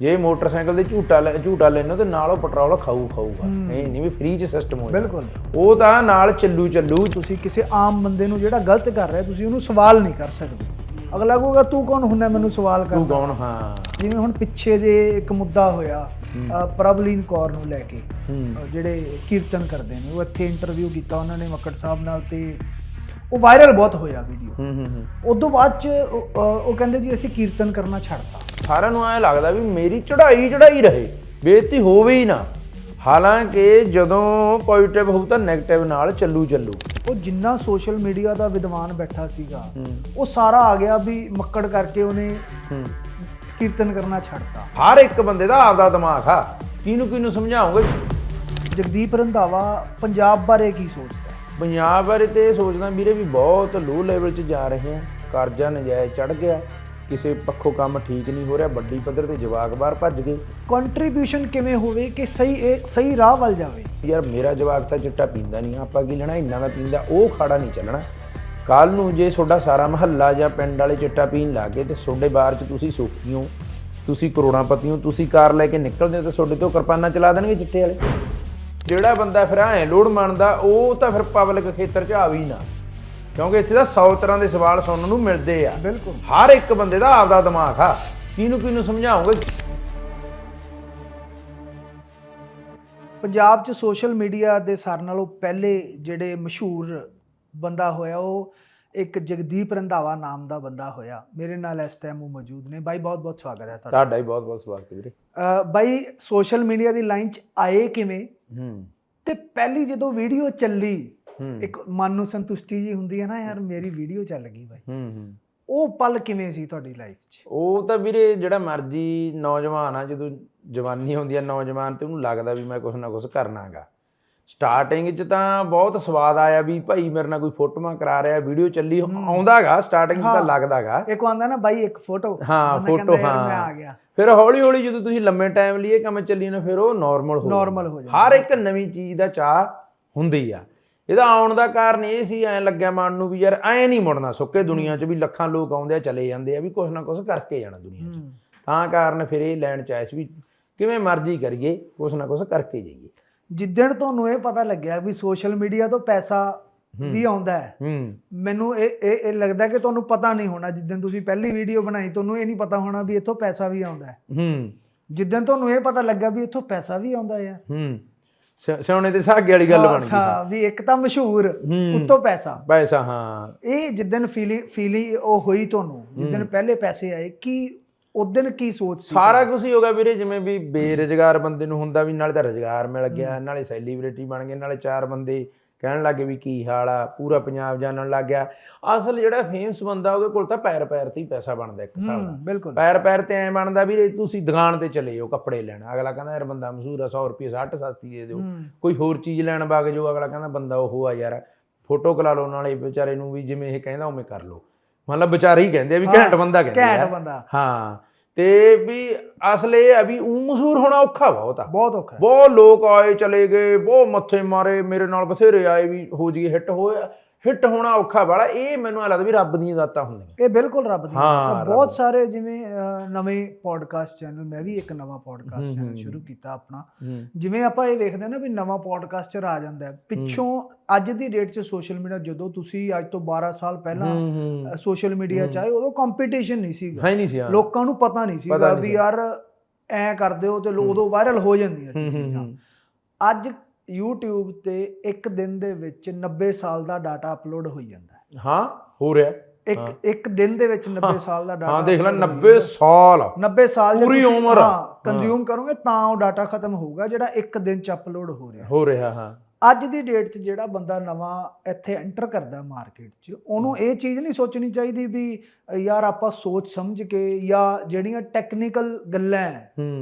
ਜੇ ਮੋਟਰਸਾਈਕਲ ਦੇ ਝੂਟਾ ਝੂਟਾ ਲੈਣਾ ਤੇ ਨਾਲ ਉਹ ਪੈਟਰੋਲ ਖਾਊ ਖਾਊਗਾ। ਇਹ ਨਹੀਂ ਵੀ ਫ੍ਰੀ ਚ ਸਿਸਟਮ ਹੋ ਜਾਣਾ। ਬਿਲਕੁਲ। ਉਹ ਤਾਂ ਨਾਲ ਚੱਲੂ ਚੱਲੂ। ਤੁਸੀਂ ਕਿਸੇ ਆਮ ਬੰਦੇ ਨੂੰ ਜਿਹੜਾ ਗਲਤ ਕਰ ਰਿਹਾ ਤੁਸੀਂ ਉਹਨੂੰ ਸਵਾਲ ਨਹੀਂ ਕਰ ਸਕਦੇ। ਅਗਲਾ ਕਹੂਗਾ ਤੂੰ ਕੌਣ ਹੁੰਨਾ ਮੈਨੂੰ ਸਵਾਲ ਤੂੰ ਕਰ ਕੌਣ? ਹਾਂ। ਜਿਵੇਂ ਹੁਣ ਪਿੱਛੇ ਜੇ ਇੱਕ ਮੁੱਦਾ ਹੋਇਆ ਅ, ਪ੍ਰਭਲੀਨ ਕੌਰ ਨੂੰ ਲੈ ਕੇ ਜਿਹੜੇ ਕੀਰਤਨ ਕਰਦੇ ਨੇ ਉਹ ਇੱਥੇ ਇੰਟਰਵਿਊ ਕੀਤਾ ਉਹਨਾਂ ਨੇ ਮੱਕੜ ਸਾਹਿਬ ਨਾਲ ਤੇ ਉਹ ਵਾਇਰਲ ਬਹੁਤ ਹੋਇਆ ਵੀਡੀਓ ਹੂੰ ਹੂੰ ਹੂੰ। ਉਦੋਂ ਬਾਅਦ ਚ ਉਹ ਕਹਿੰਦੇ ਜੀ ਅਸੀਂ ਕੀਰਤਨ ਕਰਨਾ ਛੱਡਤਾ। ਸਾਰਿਆਂ ਨੂੰ ਐ ਲੱਗਦਾ ਵੀ ਮੇਰੀ ਚੜ੍ਹਾਈ ਚੜ੍ਹਾਈ ਰਹੇ ਬੇਇੱਜ਼ਤੀ ਹੋਵੇ ਹੀ ਨਾ। ਹਾਲਾਂਕਿ ਜਦੋਂ ਪੋਜ਼ਿਟਿਵ ਹੋਊ ਤਾਂ 네ਗੇਟਿਵ ਨਾਲ ਚੱਲੂ ਚੱਲੂ। ਉਹ ਜਿੰਨਾ ਸੋਸ਼ਲ ਮੀਡੀਆ ਦਾ ਵਿਦਵਾਨ ਬੈਠਾ ਸੀਗਾ ਹੂੰ। ਉਹ ਸਾਰਾ ਆ ਗਿਆ ਵੀ ਮੱਕੜ ਕਰਕੇ ਉਹਨੇ ਹੂੰ। ਕੀਰਤਨ ਕਰਨਾ ਛੱਡਤਾ। ਹਰ ਇੱਕ ਬੰਦੇ ਦਾ ਆਪਦਾ ਦਿਮਾਗ ਆ। ਕਿਹਨੂੰ ਕਿਹਨੂੰ ਸਮਝਾਉਂਗੇ? ਜਗਦੀਪ ਰੰਧਾਵਾ ਪੰਜਾਬ ਬਾਰੇ ਕੀ ਸੋਚਦਾ? ਪੰਜਾਬ ਬਾਰੇ ਤੇ ਇਹ ਸੋਚਦਾ ਵੀਰੇ ਵੀ ਬਹੁਤ ਲੋ ਲੈਵਲ 'ਚ ਜਾ ਰਹੇ ਆ ਕਰਜ਼ਾ ਨਜਾਇਜ਼ ਚੜ ਗਿਆ। ਕਿਸੇ ਪੱਖੋਂ ਕੰਮ ਠੀਕ ਨਹੀਂ ਹੋ ਰਿਹਾ। ਵੱਡੀ ਪੱਧਰ ਤੇ ਜਵਾਕ ਬਾਹਰ ਭੱਜ ਗਏ। ਕੰਟਰੀਬਿਊਸ਼ਨ ਕਿਵੇਂ ਹੋਵੇ ਕਿ ਸਹੀ ਇਹ ਸਹੀ ਰਾਹ ਵੱਲ ਜਾਵੇ? ਯਾਰ ਮੇਰਾ ਜਵਾਕ ਤਾਂ ਚਿੱਟਾ ਪੀਂਦਾ ਨਹੀਂ ਆਪਾਂ ਕੀ ਲੈਣਾ? ਇੰਨਾ ਦਾ ਪੀਂਦਾ ਉਹ ਖਾੜਾ ਨਹੀਂ ਚੱਲਣਾ। ਕੱਲ ਨੂੰ ਜੇ ਤੁਹਾਡਾ ਸਾਰਾ ਮਹੱਲਾ ਜਾਂ ਪਿੰਡ ਵਾਲੇ ਚਿੱਟਾ ਪੀਣ ਲੱਗੇ ਤੇ ਤੁਹਾਡੇ ਬਾਹਰ 'ਚ ਤੁਸੀਂ ਸੁਖੀ ਹੋ। ਤੁਸੀਂ ਕਰੋੜਾਪਤੀ ਹੋ। ਤੁਸੀਂ ਕਾਰ ਲੈ ਕੇ ਨਿਕਲਦੇ ਹੋ ਤੇ ਤੁਹਾਡੇ ਤੋਂ ਕਿਰਪਾਨਾਂ ਚਲਾ ਦੇਣਗੇ ਚਿੱਟੇ ਵਾਲੇ। ਜਿਹੜਾ ਬੰਦਾ ਫਿਰ ਐ ਲੋੜ ਮੰਨਦਾ ਉਹ ਤਾਂ ਫਿਰ ਪਬਲਿਕ ਖੇਤਰ 'ਚ ਆਵੀ ਨਾ। ਕਿਉਂਕਿ ਇੱਥੇ ਤਾਂ 100 ਤਰ੍ਹਾਂ ਦੇ ਸਵਾਲ ਸੁਣਨ ਨੂੰ ਮਿਲਦੇ ਆ। ਬਿਲਕੁਲ। ਹਰ ਇੱਕ ਬੰਦੇ ਦਾ ਆਪਦਾ ਦਿਮਾਗ ਆ। ਕਿਹਨੂੰ ਕਿਹਨੂੰ ਸਮਝਾਉਂਗੇ? ਪੰਜਾਬ 'ਚ ਸੋਸ਼ਲ ਮੀਡੀਆ ਦੇ ਸਾਰ ਨਾਲੋਂ ਪਹਿਲੇ ਜਿਹੜੇ ਮਸ਼ਹੂਰ ਬੰਦਾ ਹੋਇਆ ਉਹ ਇੱਕ ਜਗਦੀਪ ਰੰਧਾਵਾ ਨਾਮ ਦਾ ਬੰਦਾ ਹੋਇਆ। ਮੇਰੇ ਨਾਲ ਇਸ ਟਾਈਮ ਉਹ ਮੌਜੂਦ ਨੇ। ਬਾਈ ਬਹੁਤ ਬਹੁਤ ਸਵਾਗਤ ਹੈ ਤੁਹਾਡਾ। ਤੁਹਾਡਾ ਹੀ ਬਹੁਤ ਬਹੁਤ ਸਵਾਗਤ ਵੀਰੇ। ਬਾਈ ਸੋਸ਼ਲ ਮੀਡੀਆ ਦੀ ਲਾਈਨ 'ਚ ਆਏ ਕਿਵੇਂ? ਹੂੰ। ਤੇ ਪਹਿਲੀ ਜਦੋਂ ਵੀਡੀਓ ਚੱਲੀ ਇੱਕ ਮਨ ਨੂੰ ਸੰਤੁਸ਼ਟੀ ਜੀ ਹੁੰਦੀ ਹੈ ਨਾ ਯਾਰ ਮੇਰੀ ਵੀਡੀਓ ਚੱਲ ਗਈ ਬਾਈ। ਹੂੰ ਹੂੰ। ਉਹ ਪਲ ਕਿਵੇਂ ਸੀ ਤੁਹਾਡੀ ਲਾਈਫ 'ਚ? ਉਹ ਤਾਂ ਵੀਰੇ ਜਿਹੜਾ ਮਰਜ਼ੀ ਨੌਜਵਾਨ ਆ ਜਦੋਂ ਜਵਾਨੀ ਹੁੰਦੀ ਆ ਨੌਜਵਾਨ ਤੇ ਉਹਨੂੰ ਲੱਗਦਾ ਵੀ ਮੈਂ ਕੁਝ ਨਾ ਕੁਝ ਕਰਨਾਗਾ ਸਟਾਰਟਿੰਗ 'ਚ ਤਾਂ ਬਹੁਤ ਸਵਾਦ ਆਇਆ ਵੀ ਭਾਈ ਮੇਰੇ ਨਾਲ ਕੋਈ ਫੋਟੋਆਂ ਕਰਾ ਰਿਹਾ ਵੀਡੀਓ ਚੱਲੀ ਆਉਂਦਾਗਾ ਸਟਾਰਟਿੰਗ 'ਚ ਤਾਂ। ਲੱਗਦਾਗਾ ਇੱਕ ਆਂਦਾ ਨਾ ਬਾਈ ਇੱਕ ਫੋਟੋ ਹਾਂ, ਯਾਰ ਹਾਂ। ਮੈਂ ਆ ਗਿਆ ਫਿਰ ਹੌਲੀ ਹੌਲੀ ਜਦੋਂ ਤੁਸੀਂ ਲੰਮੇ ਟਾਈਮ ਲਈ ਇਹ ਕੰਮ ਚੱਲੀ ਨਾ ਫਿਰ ਉਹ ਨਾਰਮਲ ਹੋ Normal ਹੋ ਜਾਂਦਾ। ਹਰ ਇੱਕ ਨਵੀਂ ਚੀਜ਼ ਦਾ ਚਾਹ ਹੁੰਦੀ ਆ ਇਹਦਾ ਆਉਣ ਦਾ ਕਾਰਨ ਇਹ ਸੀ ਐ ਲੱਗਿਆ ਮਨ ਨੂੰ ਵੀ ਯਾਰ ਐ ਨਹੀਂ ਮੁੜਨਾ ਸੁੱਕੇ ਦੁਨੀਆ 'ਚ ਵੀ ਲੱਖਾਂ ਲੋਕ ਆਉਂਦੇ ਆ ਚਲੇ ਜਾਂਦੇ ਆ ਵੀ ਕੁਛ ਨਾ ਕੁਛ ਕਰਕੇ ਜਾਣਾ ਦੁਨੀਆ 'ਚ। ਤਾਂ ਕਾਰਨ ਫਿਰ ਇਹ ਲੈਣ ਚ ਸੀ ਵੀ ਕਿਵੇਂ ਮਰਜ਼ੀ ਕਰੀਏ ਕੁਛ ਨਾ ਕੁਛ ਕਰਕੇ ਜਾਈਏ ਜਿੱਦਣ ਤੁਹਾਨੂੰ ਇਹ ਪਤਾ ਲੱਗਿਆ ਵੀ ਸੋਸ਼ਲ ਮੀਡੀਆ ਤੋਂ ਪੈਸਾ ਵੀ ਆਉਂਦਾ ਹੈ ਮੈਨੂੰ ਇਹ ਇਹ ਇਹ ਲੱਗਦਾ ਕਿ ਤੁਹਾਨੂੰ ਪਤਾ ਨਹੀਂ ਹੋਣਾ ਜਿੱਦਣ ਤੁਸੀਂ ਪਹਿਲੀ ਵੀਡੀਓ ਬਣਾਈ ਤੁਹਾਨੂੰ ਇਹ ਨਹੀਂ ਪਤਾ ਹੋਣਾ ਵੀ ਇੱਥੋਂ ਪੈਸਾ ਵੀ ਆਉਂਦਾ ਹੈ। ਹੂੰ। ਜਿੱਦਣ ਤੁਹਾਨੂੰ ਇਹ ਪਤਾ ਲੱਗਾ ਵੀ ਇੱਥੋਂ ਪੈਸਾ ਵੀ ਆਉਂਦਾ ਹੈ। ਹੂੰ। ਸੋਨੇ ਤੇ ਸਾਗੇ ਵਾਲੀ ਗੱਲ ਬਣ ਗਈ। ਹਾਂ ਵੀ ਇੱਕ ਤਾਂ ਮਸ਼ਹੂਰ। ਉੱਤੋਂ ਪੈਸਾ। ਪੈਸਾ ਹਾਂ। ਇਹ ਜਿੱਦਣ ਫੀਲਿੰਗ ਫੀਲਿੰਗ ਉਹ ਹੋਈ ਤੁਹਾਨੂੰ ਜਿੱਦਣ ਪਹਿਲੇ ਪੈਸੇ ਆਏ ਕੀ ਉਦੋਂ ਕੀ ਸੋਚ ਸੀ ਸਾਰਾ ਕੁਝ ਹੀ ਹੋਗਾ ਵੀਰੇ ਜਿਵੇਂ ਵੀ ਬੇਰੁਜ਼ਗਾਰ ਬੰਦੇ ਨੂੰ ਹੁੰਦਾ ਵੀ ਨਾਲੇ ਤਾਂ ਰੁਜ਼ਗਾਰ ਮਿਲ ਗਿਆ ਨਾਲੇ ਸੈਲੀਬ੍ਰਿਟੀ ਬਣ ਗਏ ਨਾਲੇ ਚਾਰ ਬੰਦੇ ਕਹਿਣ ਲੱਗੇ ਵੀ ਕੀ ਹਾਲ ਆ ਪੂਰਾ ਪੰਜਾਬ ਜਾਣਨ ਲੱਗ ਗਿਆ। ਅਸਲ ਜਿਹੜਾ ਫੇਮਸ ਬੰਦਾ ਉਹਦੇ ਕੋਲ ਤਾਂ ਪੈਰ ਪੈਰ ਤੇ ਹੀ ਪੈਸਾ ਬਣਦਾ ਇੱਕ ਹਿਸਾਬ ਹੂੰ ਨਾਲ ਬਿਲਕੁਲ। ਪੈਰ ਪੈਰ ਤੇ ਐ ਬਣਦਾ ਵੀ ਤੁਸੀਂ ਦੁਕਾਨ ਤੇ ਚਲੇ ਜਾਓ ਕੱਪੜੇ ਲੈਣ ਅਗਲਾ ਕਹਿੰਦਾ ਯਾਰ ਬੰਦਾ ਮਸ਼ਹੂਰ ਆ 100 ਰੁਪਏ 60 ਸਸਤੀ ਦੇ ਦਿਓ। ਹੂੰ। ਕੋਈ ਹੋਰ ਚੀਜ਼ ਲੈਣ ਵਗ ਜਾਓ ਅਗਲਾ ਕਹਿੰਦਾ ਬੰਦਾ ਉਹ ਆ ਯਾਰ ਫੋਟੋ ਕਲਾ ਲਓ ਨਾਲੇ ਵਿਚਾਰੇ ਨੂੰ ਵੀ ਜਿਵੇਂ ਇਹ ਕਹਿੰਦਾ ਉਵੇਂ ਕਰ ਲਓ। ਮਤਲਬ ਵਿਚਾਰੇ ਹੀ ਕਹਿੰਦੇ ਆ ਵੀ ਘੈਂਟ ਬੰਦਾ ਕਹਿੰਦੇ ਘੈਂਟ ਆ। ਬੰਦਾ। ਹਾਂ ਤੇ ਵੀ ਅਸਲ ਇਹ ਆ ਵੀ ਉਹ ਮਸ਼ਹੂਰ ਹੋਣਾ ਔਖਾ ਬਹੁਤ ਆ ਬਹੁਤ ਔਖਾ। ਬਹੁਤ ਲੋਕ ਆਏ ਚਲੇ ਗਏ ਬਹੁਤ ਮੱਥੇ ਮਾਰੇ ਮੇਰੇ ਨਾਲ ਬਥੇਰੇ ਆਏ ਵੀ ਹੋ ਜੀ ਹਿੱਟ ਹੋਇਆ। ਹਿੱਟ ਹੋਣਾ ਔਖਾ ਬਾਲਾ ਇਹ ਮੈਨੂੰ ਲੱਗਦਾ ਵੀ ਰੱਬ ਦੀਆਂ ਦਾਤਾਂ ਹੁੰਦੀਆਂ। ਇਹ ਬਿਲਕੁਲ ਰੱਬ ਦੀ ਹਾਂ, ਬਹੁਤ। ਸਾਰੇ ਜਿਵੇਂ ਨਵੇਂ ਪੋਡਕਾਸਟ ਚੈਨਲ ਮੈਂ ਵੀ ਇੱਕ ਨਵਾਂ ਪੋਡਕਾਸਟ ਚੈਨਲ। ਸ਼ੁਰੂ ਕੀਤਾ ਆਪਣਾ। ਜਿਵੇਂ ਆਪਾਂ ਇਹ ਵੇਖਦੇ ਹਾਂ ਨਾ ਵੀ ਨਵਾਂ ਪੋਡਕਾਸਟਰ ਆ ਜਾਂਦਾ ਪਿੱਛੋਂ ਅੱਜ ਦੀ ਡੇਟ 'ਚ ਸੋਸ਼ਲ ਮੀਡੀਆ ਜਦੋਂ ਤੁਸੀਂ ਅੱਜ ਤੋਂ 12 ਸਾਲ ਪਹਿਲਾਂ ਸੋਸ਼ਲ ਮੀਡੀਆ 'ਚ ਆਏ ਉਦੋਂ ਕੰਪੀਟੀਸ਼ਨ ਨਹੀਂ ਸੀਗਾ। ਹੈ ਨਹੀਂ ਸੀ ਲੋਕਾਂ ਨੂੰ ਪਤਾ ਨਹੀਂ ਸੀਗਾ ਨਹੀਂ ਵੀ ਸੀ। ਯਾਰ ਐ ਕਰਦੇ ਹੋ ਤੇ ਉਦੋਂ ਵਾਇਰਲ ਹੋ ਜਾਂਦੀਆਂ ਸੀ ਚੀਜ਼ਾਂ। ਅੱਜ YouTube ਤੇ ਇੱਕ ਦਿਨ ਦੇ ਵਿੱਚ 90 ਸਾਲ ਦਾ ਡਾਟਾ ਅਪਲੋਡ ਹੋਈ ਜਾਂਦਾ ਹੈ। ਹਾਂ ਹੋ ਰਿਹਾ ਇੱਕ। ਇੱਕ ਦਿਨ ਦੇ ਵਿੱਚ 90 ਸਾਲ ਦਾ ਡਾਟਾ ਹਾਂ ਦੇਖ ਲੈ 90 ਸਾਲ। 90 ਸਾਲ ਪੂਰੀ ਉਮਰ। ਹਾਂ ਕੰਜ਼ਿਊਮ ਕਰੋਗੇ ਤਾਂ ਉਹ ਡਾਟਾ ਖਤਮ ਹੋਊਗਾ ਜਿਹੜਾ ਇੱਕ ਦਿਨ ਚ ਅਪਲੋਡ ਹੋ ਰਿਹਾ ਹੋ ਰਿਹਾ ਹਾਂ। ਅੱਜ ਦੀ ਡੇਟ 'ਚ ਜਿਹੜਾ ਬੰਦਾ ਨਵਾਂ ਇੱਥੇ ਐਂਟਰ ਕਰਦਾ ਮਾਰਕੀਟ 'ਚ ਉਹਨੂੰ ਇਹ ਚੀਜ਼ ਨਹੀਂ ਸੋਚਣੀ ਚਾਹੀਦੀ ਵੀ ਯਾਰ ਆਪਾਂ ਸੋਚ ਸਮਝ ਕੇ ਜਾਂ ਜਿਹੜੀਆਂ ਟੈਕਨੀਕਲ ਗੱਲਾਂ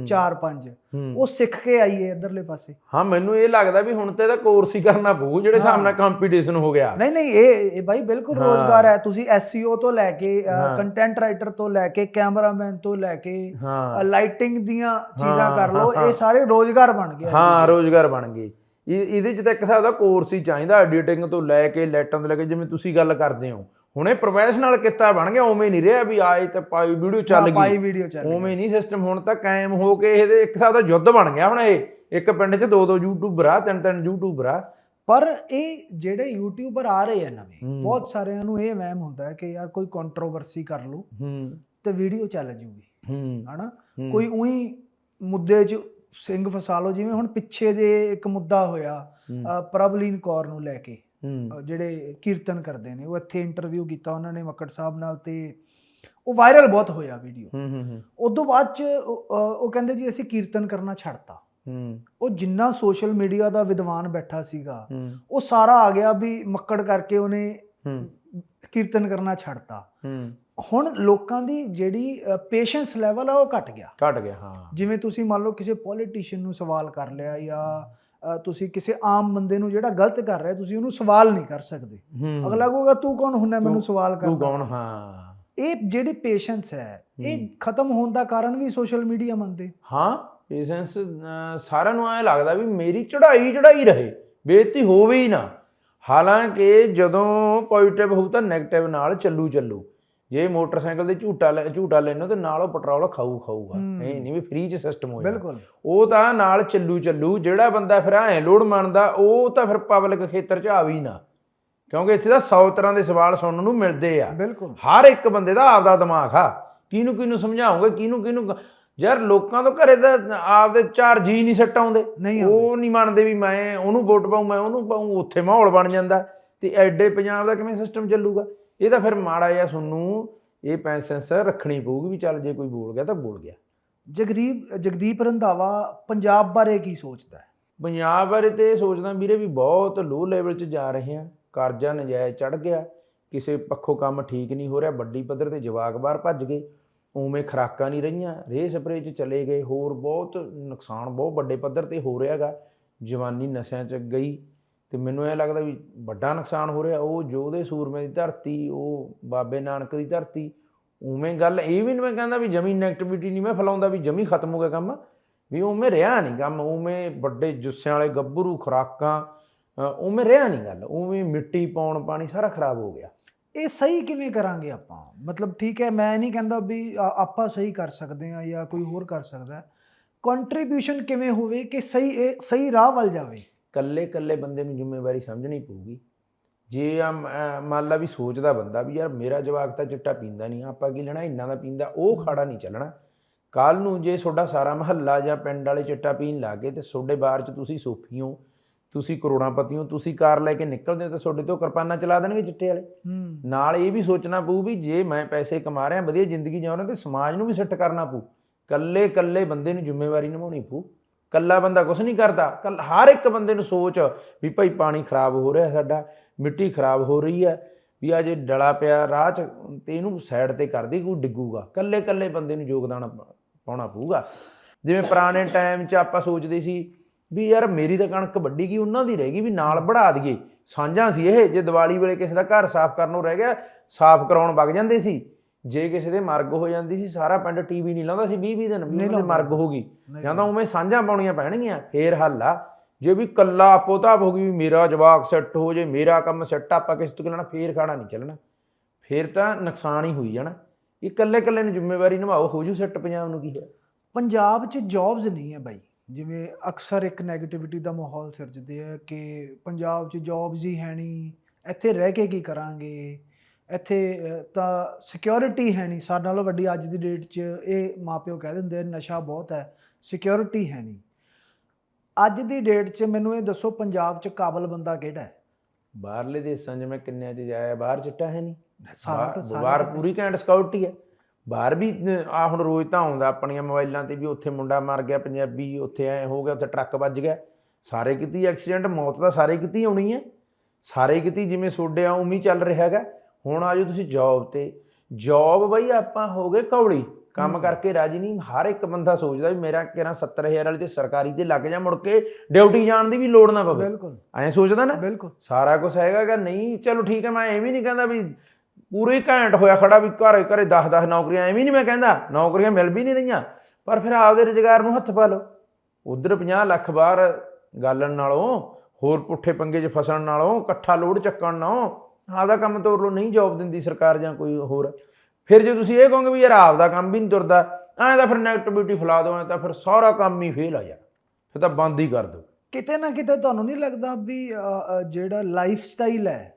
ਚਾਰ ਪੰਜ ਉਹ ਸਿੱਖ ਕੇ ਆਈਏ ਇਧਰਲੇ ਪਾਸੇ। ਹਾਂ ਮੈਨੂੰ ਇਹ ਲੱਗਦਾ ਵੀ ਹੁਣ ਤੇ ਇਹਦਾ ਕੋਰਸ ਹੀ ਕਰਨਾ ਪਊ ਜਿਹੜੇ ਨਾਲ ਕੰਪੀਟੀਸ਼ਨ ਹੋ ਗਿਆ। ਨਹੀਂ ਨਹੀਂ ਇਹ ਇਹ ਬਾਈ ਬਿਲਕੁਲ। ਰੋਜ਼ਗਾਰ ਹੈ। ਤੁਸੀਂ SEO ਤੋਂ ਲੈ ਕੇ। ਕੰਟੈਂਟ ਰਾਈਟਰ ਤੋਂ ਲੈ ਕੇ ਕੈਮਰਾਮੈਨ ਤੋਂ ਲੈ ਕੇ ਲਾਈਟਿੰਗ ਦੀਆਂ ਚੀਜ਼ਾਂ ਕਰ ਲਓ ਇਹ ਸਾਰੇ ਰੋਜ਼ਗਾਰ ਬਣ ਗਏ ਹਾਂ ਰੋਜ਼ਗਾਰ ਬਣ ਗਏ। ਇਹਦੇ ਚ ਤਾਂ ਇੱਕ ਹਿਸਾਬ ਦਾ ਕੋਰਸ ਹੀ ਚਾਹੀਦਾ ਐਡੀਟਿੰਗ ਤੋਂ ਲੈ ਕੇ ਲਾਈਟਾਂ ਤੋਂ ਲੈ ਕੇ ਜਿਵੇਂ ਤੁਸੀਂ ਗੱਲ ਕਰਦੇ ਹੋ। ਹੁਣ ਪ੍ਰੋਫੈਸ਼ਨਲ ਕਿੱਤਾ ਬਣ ਗਿਆ ਉਵੇਂ ਨਹੀਂ ਰਿਹਾ ਵੀ ਆਏ ਤੇ ਪਾਈ ਵੀਡੀਓ ਚੱਲ ਪਾਈ ਗਈ। ਵੀਡੀਓ ਚੱਲ ਉਵੇਂ ਨਹੀਂ ਸਿਸਟਮ ਹੁਣ ਤਾਂ ਕਾਇਮ ਹੋ ਕੇ ਇਹਦੇ ਇੱਕ ਹਿਸਾਬ ਦਾ ਯੁੱਧ ਬਣ ਗਿਆ ਹੁਣ ਇਹ। ਇੱਕ ਪਿੰਡ 'ਚ ਦੋ ਦੋ ਯੂਟਿਊਬਰ ਆ ਤਿੰਨ ਤਿੰਨ ਯੂਟਿਊਬਰ ਆ। ਪਰ ਇਹ ਜਿਹੜੇ ਯੂਟਿਊਬਰ ਆ ਰਹੇ ਆ ਨਵੇਂ। ਬਹੁਤ ਸਾਰਿਆਂ ਨੂੰ ਇਹ ਵਹਿਮ ਹੁੰਦਾ ਹੈ ਕਿ ਯਾਰ ਕੋਈ ਕੰਟਰੋਵਰਸੀ ਕਰ ਲਓ ਤੇ ਵੀਡੀਓ ਚੱਲ ਜੂਗੀ। ਹਨਾ। ਕੋਈ ਉਹੀ ਮੁੱਦੇ 'ਚ ਸਿੰਘ ਫਸਾ ਲਓ ਜਿਵੇਂ ਹੁਣ ਪਿੱਛੇ ਜੇ ਇੱਕ ਮੁੱਦਾ ਹੋਇਆ ਪ੍ਰਭਲੀਨ ਕੌਰ ਨੂੰ ਲੈ ਕੇ ਜਿਹੜੇ ਕੀਰਤਨ ਕਰਦੇ ਨੇ ਉਹ ਇੱਥੇ ਇੰਟਰਵਿਊ ਕੀਤਾ ਉਹਨਾਂ ਨੇ ਮੱਕੜ ਸਾਹਿਬ ਨਾਲ ਤੇ ਉਹ ਵਾਇਰਲ ਬਹੁਤ ਹੋਇਆ ਵੀਡੀਓ ਹੂੰ ਹੂੰ ਉਦੋਂ ਬਾਅਦ ਚ ਉਹ ਕਹਿੰਦੇ ਜੀ ਅਸੀਂ ਕੀਰਤਨ ਕਰਨਾ ਛੱਡਤਾ। ਹੂੰ। ਉਹ ਜਿੰਨਾ ਸੋਸ਼ਲ ਮੀਡੀਆ ਦਾ ਵਿਦਵਾਨ ਬੈਠਾ ਸੀਗਾ ਉਹ ਸਾਰਾ ਆ ਗਿਆ ਵੀ ਮੱਕੜ ਕਰਕੇ ਉਹਨੇ ਕੀਰਤਨ ਕਰਨਾ ਛੱਡਤਾ। ਹੂੰ। ਹੁਣ ਲੋਕਾਂ ਦੀ ਜਿਹੜੀ ਪੇਸ਼ੈਂਸ ਲੈਵਲ ਆ ਉਹ ਘਟ ਗਿਆ। ਘਟ ਗਿਆ ਹਾਂ। ਜਿਵੇਂ ਤੁਸੀਂ ਮੰਨ ਲਓ ਕਿਸੇ ਪੋਲੀਟੀਸ਼ੀਅਨ ਨੂੰ ਸਵਾਲ ਕਰ ਲਿਆ ਜਾਂ ਤੁਸੀਂ ਕਿਸੇ ਆਮ ਬੰਦੇ ਨੂੰ ਜਿਹੜਾ ਗਲਤ ਕਰ ਰਿਹਾ ਤੁਸੀਂ ਉਹਨੂੰ ਸਵਾਲ ਨਹੀਂ ਕਰ ਸਕਦੇ। ਅਗਲਾ ਕਹੂਗਾ ਤੂੰ ਕੌਣ ਹੁੰਦਾ ਮੈਨੂੰ ਤੂੰ- ਸਵਾਲ ਤੂੰ ਕਰਨਾ? ਕੌਣ? ਹਾਂ। ਇਹ ਜਿਹੜੀ ਪੇਸ਼ੈਂਸ ਹੈ ਇਹ। ਖਤਮ ਹੋਣ ਦਾ ਕਾਰਨ ਵੀ ਸੋਸ਼ਲ ਮੀਡੀਆ ਮੰਨਦੇ। ਹਾਂ ਪੇਸ਼ੈਂਸ ਸਾਰਿਆਂ ਨੂੰ ਐ ਲੱਗਦਾ ਵੀ ਮੇਰੀ ਚੜਾਈ ਚੜਾਈ ਰਹੇ ਬੇਇੱਜ਼ਤੀ ਹੋਵੇ ਹੀ ਨਾ। ਹਾਲਾਂਕਿ ਜਦੋਂ ਪੋਜ਼ਿਟਿਵ ਹੋਊ ਤਾਂ 네ਗੇਟਿਵ ਨਾਲ ਚੱਲੂ ਚੱਲੂ ਜੇ ਮੋਟਰਸਾਈਕਲ ਦੇ ਝੂਟਾ ਲੈ- ਝੂਟਾ ਲੈਣੋ ਤੇ ਨਾਲ ਉਹ ਪੈਟਰੋਲ ਖਾਊ ਖਾਊਗਾ। ਹੂੰ। ਇਹ ਨਹੀਂ ਵੀ ਫ੍ਰੀ ਚ ਸਿਸਟਮ ਹੋ ਬਿਲਕੁਲ। ਉਹ ਤਾਂ ਨਾਲ ਚੱਲੂ ਚੱਲੂ ਜਿਹੜਾ ਬੰਦਾ ਫਿਰ ਐ ਲੋੜ ਮੰਨਦਾ ਉਹ ਤਾਂ ਫਿਰ ਪਬਲਿਕ ਖੇਤਰ ਚ ਆਵੀ ਨਾ। ਕਿਉਂਕਿ ਇੱਥੇ ਤਾਂ 100 ਤਰ੍ਹਾਂ ਦੇ ਸਵਾਲ ਸੁਣਨ ਨੂੰ ਮਿਲਦੇ ਆ। ਬਿਲਕੁਲ। ਹਰ ਇੱਕ ਬੰਦੇ ਦਾ ਆਪਦਾ ਦਿਮਾਗ ਆ। ਕਿਹਨੂੰ ਕਿਹਨੂੰ ਸਮਝਾਉਂਗੇ ਕਿਹਨੂੰ ਕਿਹਨੂੰ ਯਾਰ ਲੋਕਾਂ ਤੋਂ ਘਰੇ ਤਾਂ ਆਪਦੇ ਚਾਰ ਜੀ ਨਹੀਂ ਸੱਟ ਨਹੀਂ ਆਉਂਦੇ। ਉਹ ਨਹੀਂ ਮੰਨਦੇ ਵੀ ਮੈਂ ਉਹਨੂੰ ਵੋਟ ਪਾਉਂ ਮੈਂ ਉਹਨੂੰ ਪਾਉਂ ਉੱਥੇ ਮਾਹੌਲ ਬਣ ਜਾਂਦਾ। ਤੇ ਐਡੇ ਪੰਜਾਬ ਦਾ ਕਿਵੇਂ ਸਿਸਟਮ ਚੱਲੂਗਾ? ਇਹ ਤਾਂ ਫਿਰ ਮਾੜਾ ਜਿਹਾ ਤੁਹਾਨੂੰ ਇਹ ਪੈਸੈਂਸ ਰੱਖਣੀ ਪਊਗੀ ਵੀ ਚੱਲ ਜੇ ਕੋਈ ਬੋਲ ਗਿਆ ਤਾਂ ਬੋਲ ਗਿਆ। ਜਗਰੀਬ ਜਗਦੀਪ ਰੰਧਾਵਾ ਪੰਜਾਬ ਬਾਰੇ ਕੀ ਸੋਚਦਾ ਹੈ? ਪੰਜਾਬ ਬਾਰੇ ਤੇ ਸੋਚਦਾ ਵੀਰੇ ਵੀ ਬਹੁਤ ਲੋ ਲੈਵਲ 'ਚ ਜਾ ਰਹੇ ਆ ਕਰਜ਼ਾ ਨਜਾਇਜ਼ ਚੜ ਗਿਆ ਕਿਸੇ ਪੱਖੋਂ ਕੰਮ ਠੀਕ ਨਹੀਂ ਹੋ ਰਿਹਾ ਵੱਡੀ ਪੱਧਰ ਤੇ ਜਵਾਕ ਬਾਹਰ ਭੱਜ ਗਏ ਉਵੇਂ ਖਰਾਕਾਂ ਨਹੀਂ ਰਹੀਆਂ ਰੇਹ ਸਪਰੇ 'ਚ ਚਲੇ ਗਏ ਹੋਰ ਬਹੁਤ ਨੁਕਸਾਨ ਬਹੁਤ ਵੱਡੇ ਪੱਧਰ ਤੇ ਹੋ ਰਿਹਾਗਾ। ਜਵਾਨੀ ਨਸ਼ਿਆਂ 'ਚ ਗਈ ਤੇ ਮੈਨੂੰ ਇਹ ਲੱਗਦਾ ਵੀ ਵੱਡਾ ਨੁਕਸਾਨ ਹੋ ਰਿਹਾ, ਉਹ ਜੋਧੇ ਸੂਰਮੇ ਦੀ ਧਰਤੀ, ਉਹ ਬਾਬੇ ਨਾਨਕ ਦੀ ਧਰਤੀ, ਉਵੇਂ ਗੱਲ ਇਹ ਵੀ ਨਹੀਂ ਮੈਂ ਕਹਿੰਦਾ ਵੀ ਜਮੀ ਨੈਗੇਟਿਵਿਟੀ ਨਹੀਂ ਮੈਂ ਫੈਲਾਉਂਦਾ ਵੀ ਜਮੀ ਖਤਮ ਹੋ ਗਿਆ ਕੰਮ, ਵੀ ਉਵੇਂ ਰਿਹਾ ਨਹੀਂ ਕੰਮ, ਉਵੇਂ ਵੱਡੇ ਜੁੱਸਿਆਂ ਵਾਲੇ ਗੱਭਰੂ ਖੁਰਾਕਾਂ ਉਵੇਂ ਰਿਹਾ ਨਹੀਂ ਗੱਲ, ਉਵੇਂ ਮਿੱਟੀ ਪਾਉਣ ਪਾਣੀ ਸਾਰਾ ਖਰਾਬ ਹੋ ਗਿਆ। ਇਹ ਸਹੀ ਕਿਵੇਂ ਕਰਾਂਗੇ ਆਪਾਂ? ਮਤਲਬ ਠੀਕ ਹੈ, ਮੈਂ ਨਹੀਂ ਕਹਿੰਦਾ ਵੀ ਆਪਾਂ ਸਹੀ ਕਰ ਸਕਦੇ ਹਾਂ ਜਾਂ ਕੋਈ ਹੋਰ ਕਰ ਸਕਦਾ। ਕੰਟਰੀਬਿਊਸ਼ਨ ਕਿਵੇਂ ਹੋਵੇ ਕਿ ਸਹੀ, ਇਹ ਸਹੀ ਰਾਹ ਵੱਲ ਜਾਵੇ? ਕੱਲੇ ਕੱਲੇ ਬੰਦੇ ਨੂੰ ਜ਼ਿੰਮੇਵਾਰੀ ਸਮਝਣੀ ਪਊਗੀ। ਜੇ ਆ ਮੰਨ ਲਾ ਵੀ ਸੋਚਦਾ ਬੰਦਾ ਵੀ ਯਾਰ ਮੇਰਾ ਜਵਾਕ ਤਾਂ ਚਿੱਟਾ ਪੀਂਦਾ ਨਹੀਂ ਆਪਾਂ ਕੀ ਲੈਣਾ ਇੰਨਾ ਦਾ ਪੀਂਦਾ ਉਹ ਖਾੜਾ ਨਹੀਂ ਚੱਲਣਾ। ਕੱਲ ਨੂੰ ਜੇ ਤੁਹਾਡਾ ਸਾਰਾ ਮਹੱਲਾ ਜਾਂ ਪਿੰਡ ਵਾਲੇ ਚਿੱਟਾ ਪੀਣ ਲੱਗੇ ਤੇ ਤੁਹਾਡੇ ਬਾਰ 'ਚ ਤੁਸੀਂ ਸੋਫੀ ਹੋ ਤੁਸੀਂ ਕਰੋੜਾਪਤੀ ਹੋ ਤੁਸੀਂ ਕਾਰ ਲੈ ਕੇ ਨਿਕਲਦੇ ਹੋ ਤੇ ਤੁਹਾਡੇ ਤੋਂ ਕਿਰਪਾਨਾਂ ਚਲਾ ਦੇਣਗੇ ਚਿੱਟੇ ਵਾਲੇ। ਨਾਲ ਇਹ ਵੀ ਸੋਚਣਾ ਪਊ ਵੀ ਜੇ ਮੈਂ ਪੈਸੇ ਕਮਾ ਰਿਹਾ ਵਧੀਆ ਜ਼ਿੰਦਗੀ ਜਿਉ ਰਿਹਾ ਤੇ ਸਮਾਜ ਨੂੰ ਵੀ ਸੈੱਟ ਕਰਨਾ ਪਊ। ਕੱਲੇ ਕੱਲੇ ਬੰਦੇ ਨੂੰ ਜ਼ਿੰਮੇਵਾਰੀ ਨਿਭਾਉਣੀ ਪਊ। ਕੱਲਾ ਬੰਦਾ ਕੁਝ ਨਹੀਂ ਕਰਦਾ। ਕੱਲ ਹਰ ਇੱਕ ਬੰਦੇ ਨੂੰ ਸੋਚ ਵੀ ਭਾਈ ਪਾਣੀ ਖਰਾਬ ਹੋ ਰਿਹਾ ਸਾਡਾ, ਮਿੱਟੀ ਖਰਾਬ ਹੋ ਰਹੀ ਹੈ, ਵੀ ਆ ਜੇ ਡਲਾ ਪਿਆ ਰਾਹ 'ਚ, ਤੇ ਇਹਨੂੰ ਸਾਈਡ ਤੇ ਕਰਦੀ ਕੋਈ ਡਿੱਗੂਗਾ। ਕੱਲੇ ਕੱਲੇ ਬੰਦੇ ਨੂੰ ਯੋਗਦਾਨ ਪਾਉਣਾ ਪਊਗਾ। ਜਿਵੇਂ ਪੁਰਾਣੇ ਟਾਈਮ 'ਚ ਆਪਾਂ ਸੋਚਦੇ ਸੀ ਵੀ ਯਾਰ ਮੇਰੀ ਤਾਂ ਕਣਕ ਵੱਡੀ ਗਈ, ਉਹਨਾਂ ਦੀ ਰਹਿ ਗਈ, ਵੀ ਨਾਲ ਬੜਾ ਦਈਏ। ਸਾਂਝਾਂ ਸੀ ਇਹ, ਜੇ ਦੀਵਾਲੀ ਵੇਲੇ ਕਿਸੇ ਦਾ ਘਰ ਸਾਫ਼ ਕਰਨੋਂ ਰਹਿ ਗਿਆ, ਸਾਫ਼ ਕਰਾਉਣ ਵਗ ਜਾਂਦੇ ਸੀ। ਜੇ ਕਿਸੇ ਦੇ ਮਰਗ ਹੋ ਜਾਂਦੀ ਸੀ ਸਾਰਾ ਪਿੰਡ ਟੀਵੀ ਨਹੀਂ ਲਾਉਂਦਾ ਸੀ 20 20 ਦਿਨ ਵੀ ਨਹੀਂ ਉਹਨਾਂ ਦੇ ਲਾਉਂਦਾ। ਮਰਗ ਹੋ ਗਈ। ਜਾਂ ਤਾਂ ਉਵੇਂ ਸਾਂਝਾਂ ਪਾਉਣੀਆਂ ਪੈਣਗੀਆਂ ਫੇਰ ਹੱਲ ਆ। ਜੇ ਵੀ ਕੱਲਾ ਆਪੋਤਾਪ ਹੋ ਗਈ ਵੀ ਮੇਰਾ ਜਵਾਕ ਸੈੱਟ ਹੋ ਜੇ ਮੇਰਾ ਕੰਮ ਸੈੱਟ ਆਪਾਂ ਕਿਸੇ ਤੋਂ ਲੈਣਾ ਫੇਰ ਖਾਣਾ ਨਹੀਂ ਚੱਲਣਾ। ਫੇਰ ਤਾਂ ਨੁਕਸਾਨ ਹੀ ਹੋਈ ਜਾਣਾ। ਇਹ ਕੱਲੇ ਕੱਲੇ ਨੂੰ ਜ਼ਿੰਮੇਵਾਰੀ ਨਿਭਾਓ ਹੋ ਜੂ ਸੈੱਟ ਪੰਜਾਬ ਨੂੰ ਕੀ ਹੈ ਪੰਜਾਬ 'ਚ ਜੌਬਸ ਨਹੀਂ ਹੈ ਬਾਈ। ਜਿਵੇਂ ਅਕਸਰ ਇੱਕ 네ਗੇਟਿਵਿਟੀ ਦਾ ਮਾਹੌਲ ਸਿਰਜਦੇ ਆ ਕਿ ਪੰਜਾਬ 'ਚ ਜੌਬਸ ਹੀ ਹੈ ਨਹੀਂ ਇੱਥੇ ਰਹਿ ਕੇ ਕੀ ਕਰਾਂਗੇ? ਇੱਥੇ ਤਾਂ ਸਿਕਿਉਰਿਟੀ ਹੈ ਨਹੀਂ। ਸਾਡੇ ਨਾਲੋਂ ਵੱਡੀ ਅੱਜ ਦੀ ਡੇਟ 'ਚ ਇਹ ਮਾਪਿਓ ਕਹਿ ਦਿੰਦੇ ਨਸ਼ਾ ਬਹੁਤ ਹੈ। ਸਿਕਿਉਰਿਟੀ ਹੈ ਨਹੀਂ। ਅੱਜ ਦੀ ਡੇਟ 'ਚ ਮੈਨੂੰ ਇਹ ਦੱਸੋ ਪੰਜਾਬ 'ਚ ਕਾਬਲ ਬੰਦਾ ਕਿਹੜਾ ਹੈ? ਬਾਹਰਲੇ ਦੇਸ਼ਾਂ 'ਚ ਮੈਂ ਕਿੰਨਿਆਂ 'ਚ ਜਾਇਆ ਬਾਹਰ ਚਿੱਟਾ ਹੈ ਨਹੀਂ। ਸਾਰਾ ਬਾਹਰ-। ਪੂਰੀ ਘੈਂਟ ਸਕਾਊਟੀ ਹੈ। ਬਾਹਰ ਵੀ ਆ ਹੁਣ ਰੋਜ਼ ਤਾਂ ਆਉਂਦਾ ਆਪਣੀਆਂ ਮੋਬਾਈਲਾਂ ਤੇ ਵੀ ਉੱਥੇ ਮੁੰਡਾ ਮਰ ਗਿਆ ਪੰਜਾਬੀ ਉੱਥੇ ਐ ਹੋ ਗਿਆ ਉੱਥੇ ਟਰੱਕ ਵੱਜ ਗਿਆ। ਸਾਰੇ ਕਿਤੇ ਐਕਸੀਡੈਂਟ ਮੌਤ ਦਾ ਸਾਰੇ ਕਿਤੇ ਆਉਣੀ ਹੈ। ਸਾਰੇ ਕਿਤੇ ਜਿਵੇਂ ਸੋਡੇ ਆ ਹੀ ਚੱਲ ਰਿਹਾ ਹੈਗਾ। ਹੁਣ ਆਜੋ ਤੁਸੀਂ ਜੌਬ ਤੇ। ਜੌਬ ਬਈ ਆਪਾਂ ਹੋ ਗਏ ਕੌੜੀ। ਕੰਮ। ਕਰਕੇ ਰਾਜੀ ਨਹੀਂ। ਹਰ ਇੱਕ ਬੰਦਾ ਸੋਚਦਾ ਵੀ ਮੇਰਾ ਕਿਹੜਾ 70000 ਵਾਲੀ ਤੇ ਸਰਕਾਰੀ ਤੇ ਲੱਗ ਜਾ ਮੁੜ ਕੇ ਡਿਊਟੀ ਜਾਣ ਦੀ ਵੀ ਲੋੜ ਨਾ ਪਵੇ। ਬਿਲਕੁਲ। ਐਂ ਸੋਚਦਾ ਨਾ। ਬਿਲਕੁਲ। ਸਾਰਾ ਕੁਝ ਹੈਗਾ ਕਿ ਨਹੀਂ ਚਲੋ ਠੀਕ ਹੈ ਮੈਂ ਐਵੇਂ ਨਹੀਂ ਕਹਿੰਦਾ ਵੀ ਪੂਰੇ ਘੈਂਟ ਹੋਇਆ ਖੜਾ ਵੀ ਘਰੇ ਘਰੇ 10 10 ਨੌਕਰੀਆਂ। ਐਵੇਂ ਨਹੀਂ ਮੈਂ ਕਹਿੰਦਾ। ਨੌਕਰੀਆਂ ਮਿਲ ਵੀ ਨਹੀਂ ਰਹੀਆਂ। ਪਰ ਫਿਰ ਆਪਦੇ ਰੁਜ਼ਗਾਰ ਨੂੰ ਹੱਥ ਪਾ ਲਓ। ਉਧਰ 50 ਲੱਖ ਬਾਹਰ ਗਾਲਣ ਨਾਲੋਂ ਹੋਰ ਪੁੱਠੇ ਪੰਗੇ 'ਚ ਫਸਣ ਨਾਲੋਂ ਇਕੱਠਾ ਲੋਡ ਚੱਕਣ ਨਾਲੋਂ ਆਪਦਾ ਕੰਮ ਤੋਰ ਲਓ ਨਹੀਂ ਜੌਬ ਦਿੰਦੀ ਸਰਕਾਰ ਜਾਂ ਕੋਈ ਹੋਰ। ਫਿਰ ਜੇ ਤੁਸੀਂ ਇਹ ਕਹੋਗੇ ਵੀ ਯਾਰ ਆਪਦਾ ਕੰਮ ਵੀ ਨਹੀਂ ਤੁਰਦਾ ਐਂ ਤਾਂ ਫਿਰ ਨੈਗੇਟਿਵਿਟੀ ਫੈਲਾ ਦੋ ਐਂ ਤਾਂ ਫਿਰ ਸਾਰਾ ਕੰਮ ਹੀ ਫੇਲ ਆ ਯਾਰ ਫਿਰ ਤਾਂ ਬੰਦ ਹੀ ਕਰ ਦਿਓ। ਕਿਤੇ ਨਾ ਕਿਤੇ ਤੁਹਾਨੂੰ ਨਹੀਂ ਲੱਗਦਾ ਵੀ ਜਿਹੜਾ ਲਾਈਫ ਸਟਾਈਲ ਹੈ।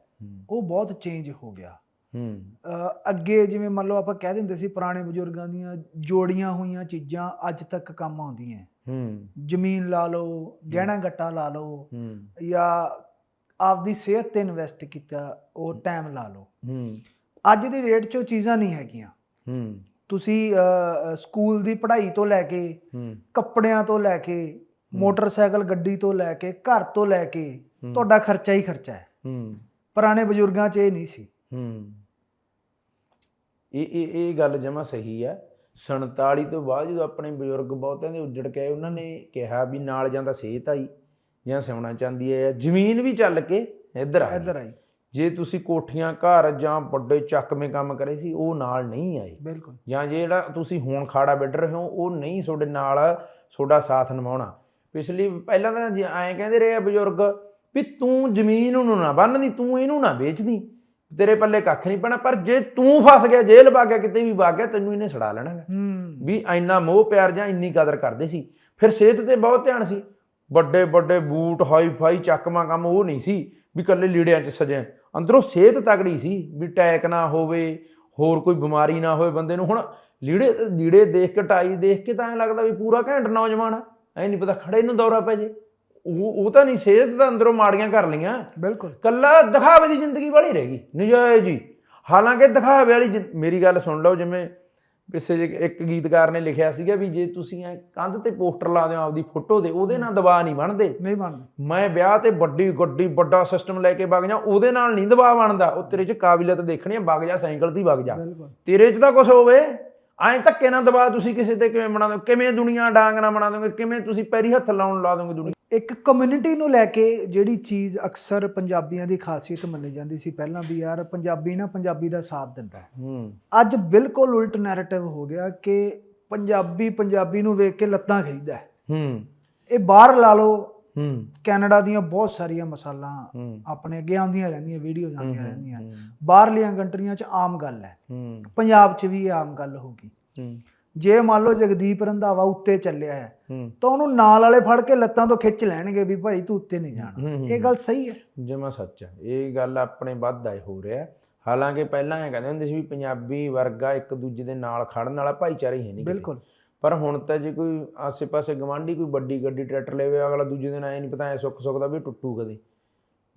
ਉਹ ਬਹੁਤ ਚੇਂਜ ਹੋ ਗਿਆ? ਹੂੰ। ਅੱਗੇ ਜਿਵੇਂ ਮੰਨ ਲਓ ਆਪਾਂ ਕਹਿ ਦਿੰਦੇ ਸੀ ਪੁਰਾਣੇ ਬਜ਼ੁਰਗਾਂ ਦੀਆਂ ਜੋੜੀਆਂ ਹੋਈਆਂ ਚੀਜ਼ਾਂ ਅੱਜ ਤੱਕ ਕੰਮ ਆਉਂਦੀਆਂ। ਹੂੰ। ਜ਼ਮੀਨ ਲਾ ਲਓ ਗਹਿਣਾ ਗੱਟਾ ਲਾ ਲਓ ਹੂੰ। ਜਾਂ ਆਪਦੀ ਸਿਹਤ ਤੇ ਇਨਵੈਸਟ ਕੀਤਾ ਉਹ ਟਾਈਮ ਲਾ ਲਓ। ਹੂੰ। ਅੱਜ ਦੀ ਰੇਟ 'ਚ ਉਹ ਚੀਜ਼ਾਂ ਨਹੀਂ ਹੈਗੀਆਂ। ਹੂੰ। ਤੁਸੀਂ ਸਕੂਲ ਦੀ ਪੜ੍ਹਾਈ ਤੋਂ ਲੈ ਕੇ ਕੱਪੜਿਆਂ ਤੋਂ ਲੈ ਕੇ ਮੋਟਰਸਾਈਕਲ ਗੱਡੀ ਤੋਂ ਲੈ ਕੇ ਘਰ ਤੋਂ ਲੈ ਕੇ। ਤੁਹਾਡਾ ਖਰਚਾ ਹੀ ਖਰਚਾ ਹੈ। ਹੂੰ। ਪੁਰਾਣੇ ਬਜ਼ੁਰਗਾਂ 'ਚ ਇਹ ਨਹੀਂ ਸੀ। ਹੂੰ। ਇਹ ਇਹ ਇਹ ਗੱਲ ਜਮਾ ਸਹੀ ਹੈ। 47 ਤੋਂ ਬਾਅਦ ਜਦੋਂ ਆਪਣੇ ਬਜ਼ੁਰਗ ਬਹੁਤਿਆਂ ਦੇ ਉੱਜੜ ਕੇ ਉਹਨਾਂ ਨੇ ਕਿਹਾ ਵੀ ਨਾਲ ਜਾਂਦਾ ਸਿਹਤ ਆਈ। ਜਾਂ ਸੋਨਾ ਚਾਂਦੀ ਹੈ ਜ਼ਮੀਨ ਵੀ ਚੱਲ ਕੇ ਇੱਧਰ ਆ ਗਈ। ਇੱਧਰ ਆਈ। ਜੇ ਤੁਸੀਂ ਕੋਠੀਆਂ ਘਰ ਜਾਂ ਵੱਡੇ ਚੱਕਵੇਂ ਕੰਮ ਕਰੇ ਸੀ ਉਹ ਨਾਲ ਨਹੀਂ ਆਏ। ਬਿਲਕੁਲ। ਜਾਂ ਜਿਹੜਾ ਤੁਸੀਂ ਹੁਣ ਖਾੜਾ ਵਿੱਢ ਰਹੇ ਹੋ ਉਹ ਨਹੀਂ ਤੁਹਾਡੇ ਨਾਲ ਤੁਹਾਡਾ ਸਾਥ ਨਿਭਾਉਣਾ। ਪਿਛਲੀ ਪਹਿਲਾਂ ਤਾਂ ਐਂ ਕਹਿੰਦੇ ਰਹੇ ਆ ਬਜ਼ੁਰਗ ਵੀ ਤੂੰ ਜ਼ਮੀਨ ਨੂੰ ਨਾ ਬੰਨਦੀ ਤੂੰ ਇਹਨੂੰ ਨਾ ਵੇਚਦੀ। ਤੇਰੇ ਪੱਲੇ ਕੱਖ ਨਹੀਂ ਪੈਣਾ ਪਰ ਜੇ ਤੂੰ ਫਸ ਗਿਆ ਜੇਲ੍ਹ ਵਗ ਗਿਆ ਕਿਤੇ ਵੀ ਵਗ ਗਿਆ ਤੈਨੂੰ ਇਹਨੇ ਛੜਾ ਲੈਣਾ ਵੀ ਇੰਨਾ ਮੋਹ ਪਿਆਰ ਜਾਂ ਇੰਨੀ ਕਦਰ ਕਰਦੇ ਸੀ। ਫਿਰ ਸਿਹਤ ਤੇ ਬਹੁਤ ਧਿਆਨ ਸੀ। ਵੱਡੇ ਵੱਡੇ ਬੂਟ ਹਾਈ ਫਾਈ ਚੱਕਮਾ ਕੰਮ ਉਹ ਨਹੀਂ ਸੀ ਵੀ ਕੱਲੇ ਲੀੜਿਆਂ 'ਚ ਸਜੇ। ਅੰਦਰੋਂ ਸਿਹਤ ਤਗੜੀ ਸੀ ਵੀ ਟੈਕ ਨਾ ਹੋਵੇ ਹੋਰ ਕੋਈ ਬਿਮਾਰੀ ਨਾ ਹੋਵੇ ਬੰਦੇ ਨੂੰ। ਹੁਣ ਲੀੜੇ ਲੀੜੇ ਦੇਖ ਕੇ ਟਾਈ ਦੇਖ ਕੇ ਤਾਂ ਐਂ ਲੱਗਦਾ ਵੀ ਪੂਰਾ ਘੈਂਟ ਨੌਜਵਾਨ ਆ। ਐ ਨਹੀਂ ਪਤਾ ਖੜੇ ਨੂੰ ਦੌਰਾ ਪੈ ਜੇ। ਉਹ ਉਹ ਤਾਂ ਨਹੀਂ ਸਿਹਤ ਤਾਂ ਅੰਦਰੋਂ ਮਾੜੀਆਂ ਕਰ ਲਈਆਂ। ਬਿਲਕੁਲ। ਕੱਲਾ ਦਿਖਾਵੇ ਦੀ ਜ਼ਿੰਦਗੀ ਵਾਲੀ ਰਹਿ ਗਈ। ਨਜਾਇਜ਼ ਜੀ ਹਾਲਾਂਕਿ ਦਿਖਾਵੇ ਵਾਲੀ ਮੇਰੀ ਗੱਲ ਸੁਣ ਲਓ ਜਿਵੇਂ ਪਿੱਛੇ ਜਿਹੇ ਇੱਕ ਗੀਤਕਾਰ ਨੇ ਲਿਖਿਆ ਸੀਗਾ ਵੀ ਜੇ ਤੁਸੀਂ ਐ ਕੰਧ ਤੇ ਪੋਸਟਰ ਲਾ ਦਿਓ ਆਪਦੀ ਫੋਟੋ ਦੇ ਉਹਦੇ ਨਾਲ ਦਬਾਅ ਨਹੀਂ ਬਣਦੇ। ਨਹੀਂ ਬਣਦਾ। ਮੈਂ ਵਿਆਹ ਤੇ ਵੱਡੀ ਗੱਡੀ ਵੱਡਾ ਸਿਸਟਮ ਲੈ ਕੇ ਵਗ ਜਾ ਉਹਦੇ ਨਾਲ ਨਹੀਂ ਦਬਾਅ ਬਣਦਾ। ਉਹ ਤੇਰੇ 'ਚ ਕਾਬਲੀਅਤ ਦੇਖਣੀ ਆ ਵਗ ਜਾ ਸਾਈਕਲ ਤੇ ਹੀ ਵਗ ਜਾ। ਤੇਰੇ 'ਚ ਤਾਂ ਕੁਝ ਹੋਵੇ। ਐਂ ਧੱਕੇ ਨਾਲ ਦਬਾਅ ਤੁਸੀਂ ਕਿਸੇ ਤੇ ਕਿਵੇਂ ਬਣਾ ਦੋ ਕਿਵੇਂ ਦੁਨੀਆ ਡਾਂਗ ਨਾਲ ਬਣਾ ਦੋਗੇ ਕਿਵੇਂ ਤੁਸੀਂ ਪੈਰੀ ਹੱਥ ਲਾਉਣ ਲਾ ਦੋਗੇ ਦੁਨੀਆ ਇੱਕ ਕਮਿਊਨਿਟੀ ਨੂੰ ਲੈ ਕੇ ਜਿਹੜੀ ਚੀਜ਼ ਅਕਸਰ ਪੰਜਾਬੀਆਂ ਦੀ ਖਾਸੀਅਤ ਮੰਨੀ ਜਾਂਦੀ ਸੀ ਪਹਿਲਾਂ ਵੀ ਯਾਰ ਪੰਜਾਬੀ ਨਾ ਪੰਜਾਬੀ ਦਾ ਸਾਥ ਦਿੰਦਾ ਹੈ। ਅੱਜ ਬਿਲਕੁਲ ਉਲਟ ਨੈਰੇਟਿਵ ਹੋ ਗਿਆ ਕਿ ਪੰਜਾਬੀ ਪੰਜਾਬੀ ਨੂੰ ਵੇਖ ਕੇ ਲੱਤਾਂ ਖਿੱਚਦਾ ਹੈ। ਹੂੰ। ਇਹ ਬਾਹਰ ਲਾ ਲਓ ਹੂੰ। ਕੈਨੇਡਾ ਦੀਆਂ ਬਹੁਤ ਸਾਰੀਆਂ ਮਸਾਲਾਂ ਆਪਣੇ ਅੱਗੇ ਆਉਂਦੀਆਂ ਰਹਿੰਦੀਆਂ ਵੀਡੀਓਜ਼ ਆਉਂਦੀਆਂ ਰਹਿੰਦੀਆਂ। ਬਾਹਰਲੀਆਂ ਕੰਟਰੀਆਂ 'ਚ ਆਮ ਗੱਲ ਹੈ। ਪੰਜਾਬ 'ਚ ਵੀ ਇਹ ਆਮ ਗੱਲ ਹੋ ਗਈ। ਜੇ ਮੰਨ ਲਓ ਜਗਦੀਪ ਰੰਧਾਵਾ ਉੱਤੇ ਚੱਲਿਆ ਹੈ ਤਾਂ ਉਹਨੂੰ ਨਾਲ ਵਾਲੇ ਫੜ ਕੇ ਲੱਤਾਂ ਤੋਂ ਖਿੱਚ ਲੈਣਗੇ ਵੀ ਭਾਈ ਤੂੰ ਉੱਤੇ ਨਹੀਂ ਜਾਣਾ। ਇਹ ਗੱਲ ਸਹੀ ਹੈ। ਜਮਾ ਸੱਚ ਹੈ। ਇਹ ਗੱਲ ਆਪਣੇ ਵੱਧ ਆਏ ਹੋ ਰਿਹਾ ਹਾਲਾਂਕਿ ਪਹਿਲਾਂ ਇਹ ਕਹਿੰਦੇ ਹੁੰਦੇ ਸੀ ਵੀ ਪੰਜਾਬੀ ਵਰਗਾ ਇੱਕ ਦੂਜੇ ਦੇ ਨਾਲ ਖੜਨ ਵਾਲਾ ਭਾਈਚਾਰਾ ਹੀ ਹੈ ਨਹੀਂ। ਬਿਲਕੁਲ। ਪਰ ਹੁਣ ਤਾਂ ਜੇ ਕੋਈ ਆਸੇ-ਪਾਸੇ ਗਵਾਂਢੀ ਕੋਈ ਵੱਡੀ ਗੱਡੀ ਟਰੈਕਟਰ ਲੈਵੇ ਅਗਲਾ ਦੂਜੇ ਦਿਨ ਐ ਨਹੀਂ ਪਤਾ ਐ ਸੁੱਖ ਸੁੱਖ ਦਾ ਵੀ ਟੁੱਟੂ ਕਦੇ।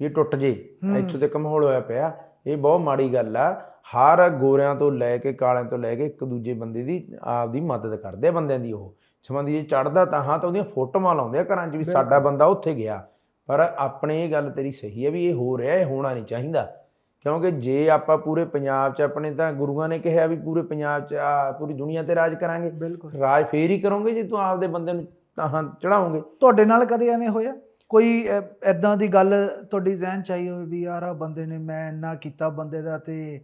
ਇਹ ਟੁੱਟ ਜੇ। ਇੱਥੋਂ ਤੇ ਮਾਹੌਲ ਹੋਇਆ ਪਿਆ। ਇਹ ਬਹੁਤ ਮਾੜੀ ਗੱਲ ਆ। ਹਰ ਗੋਰਿਆਂ ਤੋਂ ਲੈ ਕੇ ਕਾਲਿਆਂ ਤੋਂ ਲੈ ਕੇ ਇੱਕ ਦੂਜੇ ਬੰਦੇ ਦੀ ਆਪਦੀ ਮਦਦ ਕਰਦੇ ਆ ਬੰਦਿਆਂ ਦੀ ਉਹ। ਸੰਬੰਧੀ ਜੇ ਚੜਦਾ ਤਾਂ ਹਾਂ ਤਾਂ ਉਹਦੀਆਂ ਫੋਟੋਆਂ ਲਾਉਂਦੇ ਆ ਘਰਾਂ 'ਚ ਵੀ ਸਾਡਾ ਬੰਦਾ ਉੱਥੇ ਗਿਆ। ਪਰ ਆਪਣੇ ਇਹ ਗੱਲ ਤੇਰੀ ਸਹੀ ਹੈ ਵੀ ਇਹ ਹੋ ਰਿਹਾ ਇਹ ਹੋਣਾ ਨਹੀਂ ਚਾਹੀਦਾ। ਕਿਉਂਕਿ ਜੇ ਆਪਾਂ ਪੂਰੇ ਪੰਜਾਬ 'ਚ ਆਪਣੇ ਤਾਂ ਗੁਰੂਆਂ ਨੇ ਕਿਹਾ ਵੀ ਪੂਰੇ ਪੰਜਾਬ 'ਚ ਆ ਪੂਰੀ ਦੁਨੀਆ ਤੇ ਰਾਜ ਕਰਾਂਗੇ। ਰਾਜ ਫੇਰ ਹੀ ਕਰੋਗੇ ਜੇ ਤੂੰ ਆਪਦੇ ਬੰਦੇ ਨੂੰ ਤਾਂ ਚੜਾਓਗੇ ਤੁਹਾਡੇ ਨਾਲ ਕਦੇ ਐਵੇਂ ਹੋਇਆ? ਕੋਈ ਐਦਾਂ ਦੀ ਗੱਲ ਤੁਹਾਡੀ ਜ਼ਿਹਨ ਚ ਆਈ ਹੋਵੇ ਵੀ ਯਾਰ ਆ ਬੰਦੇ ਨੇ ਮੈਂ ਇੰਨਾ ਕੀਤਾ ਬੰਦੇ ਦਾ ਤੇ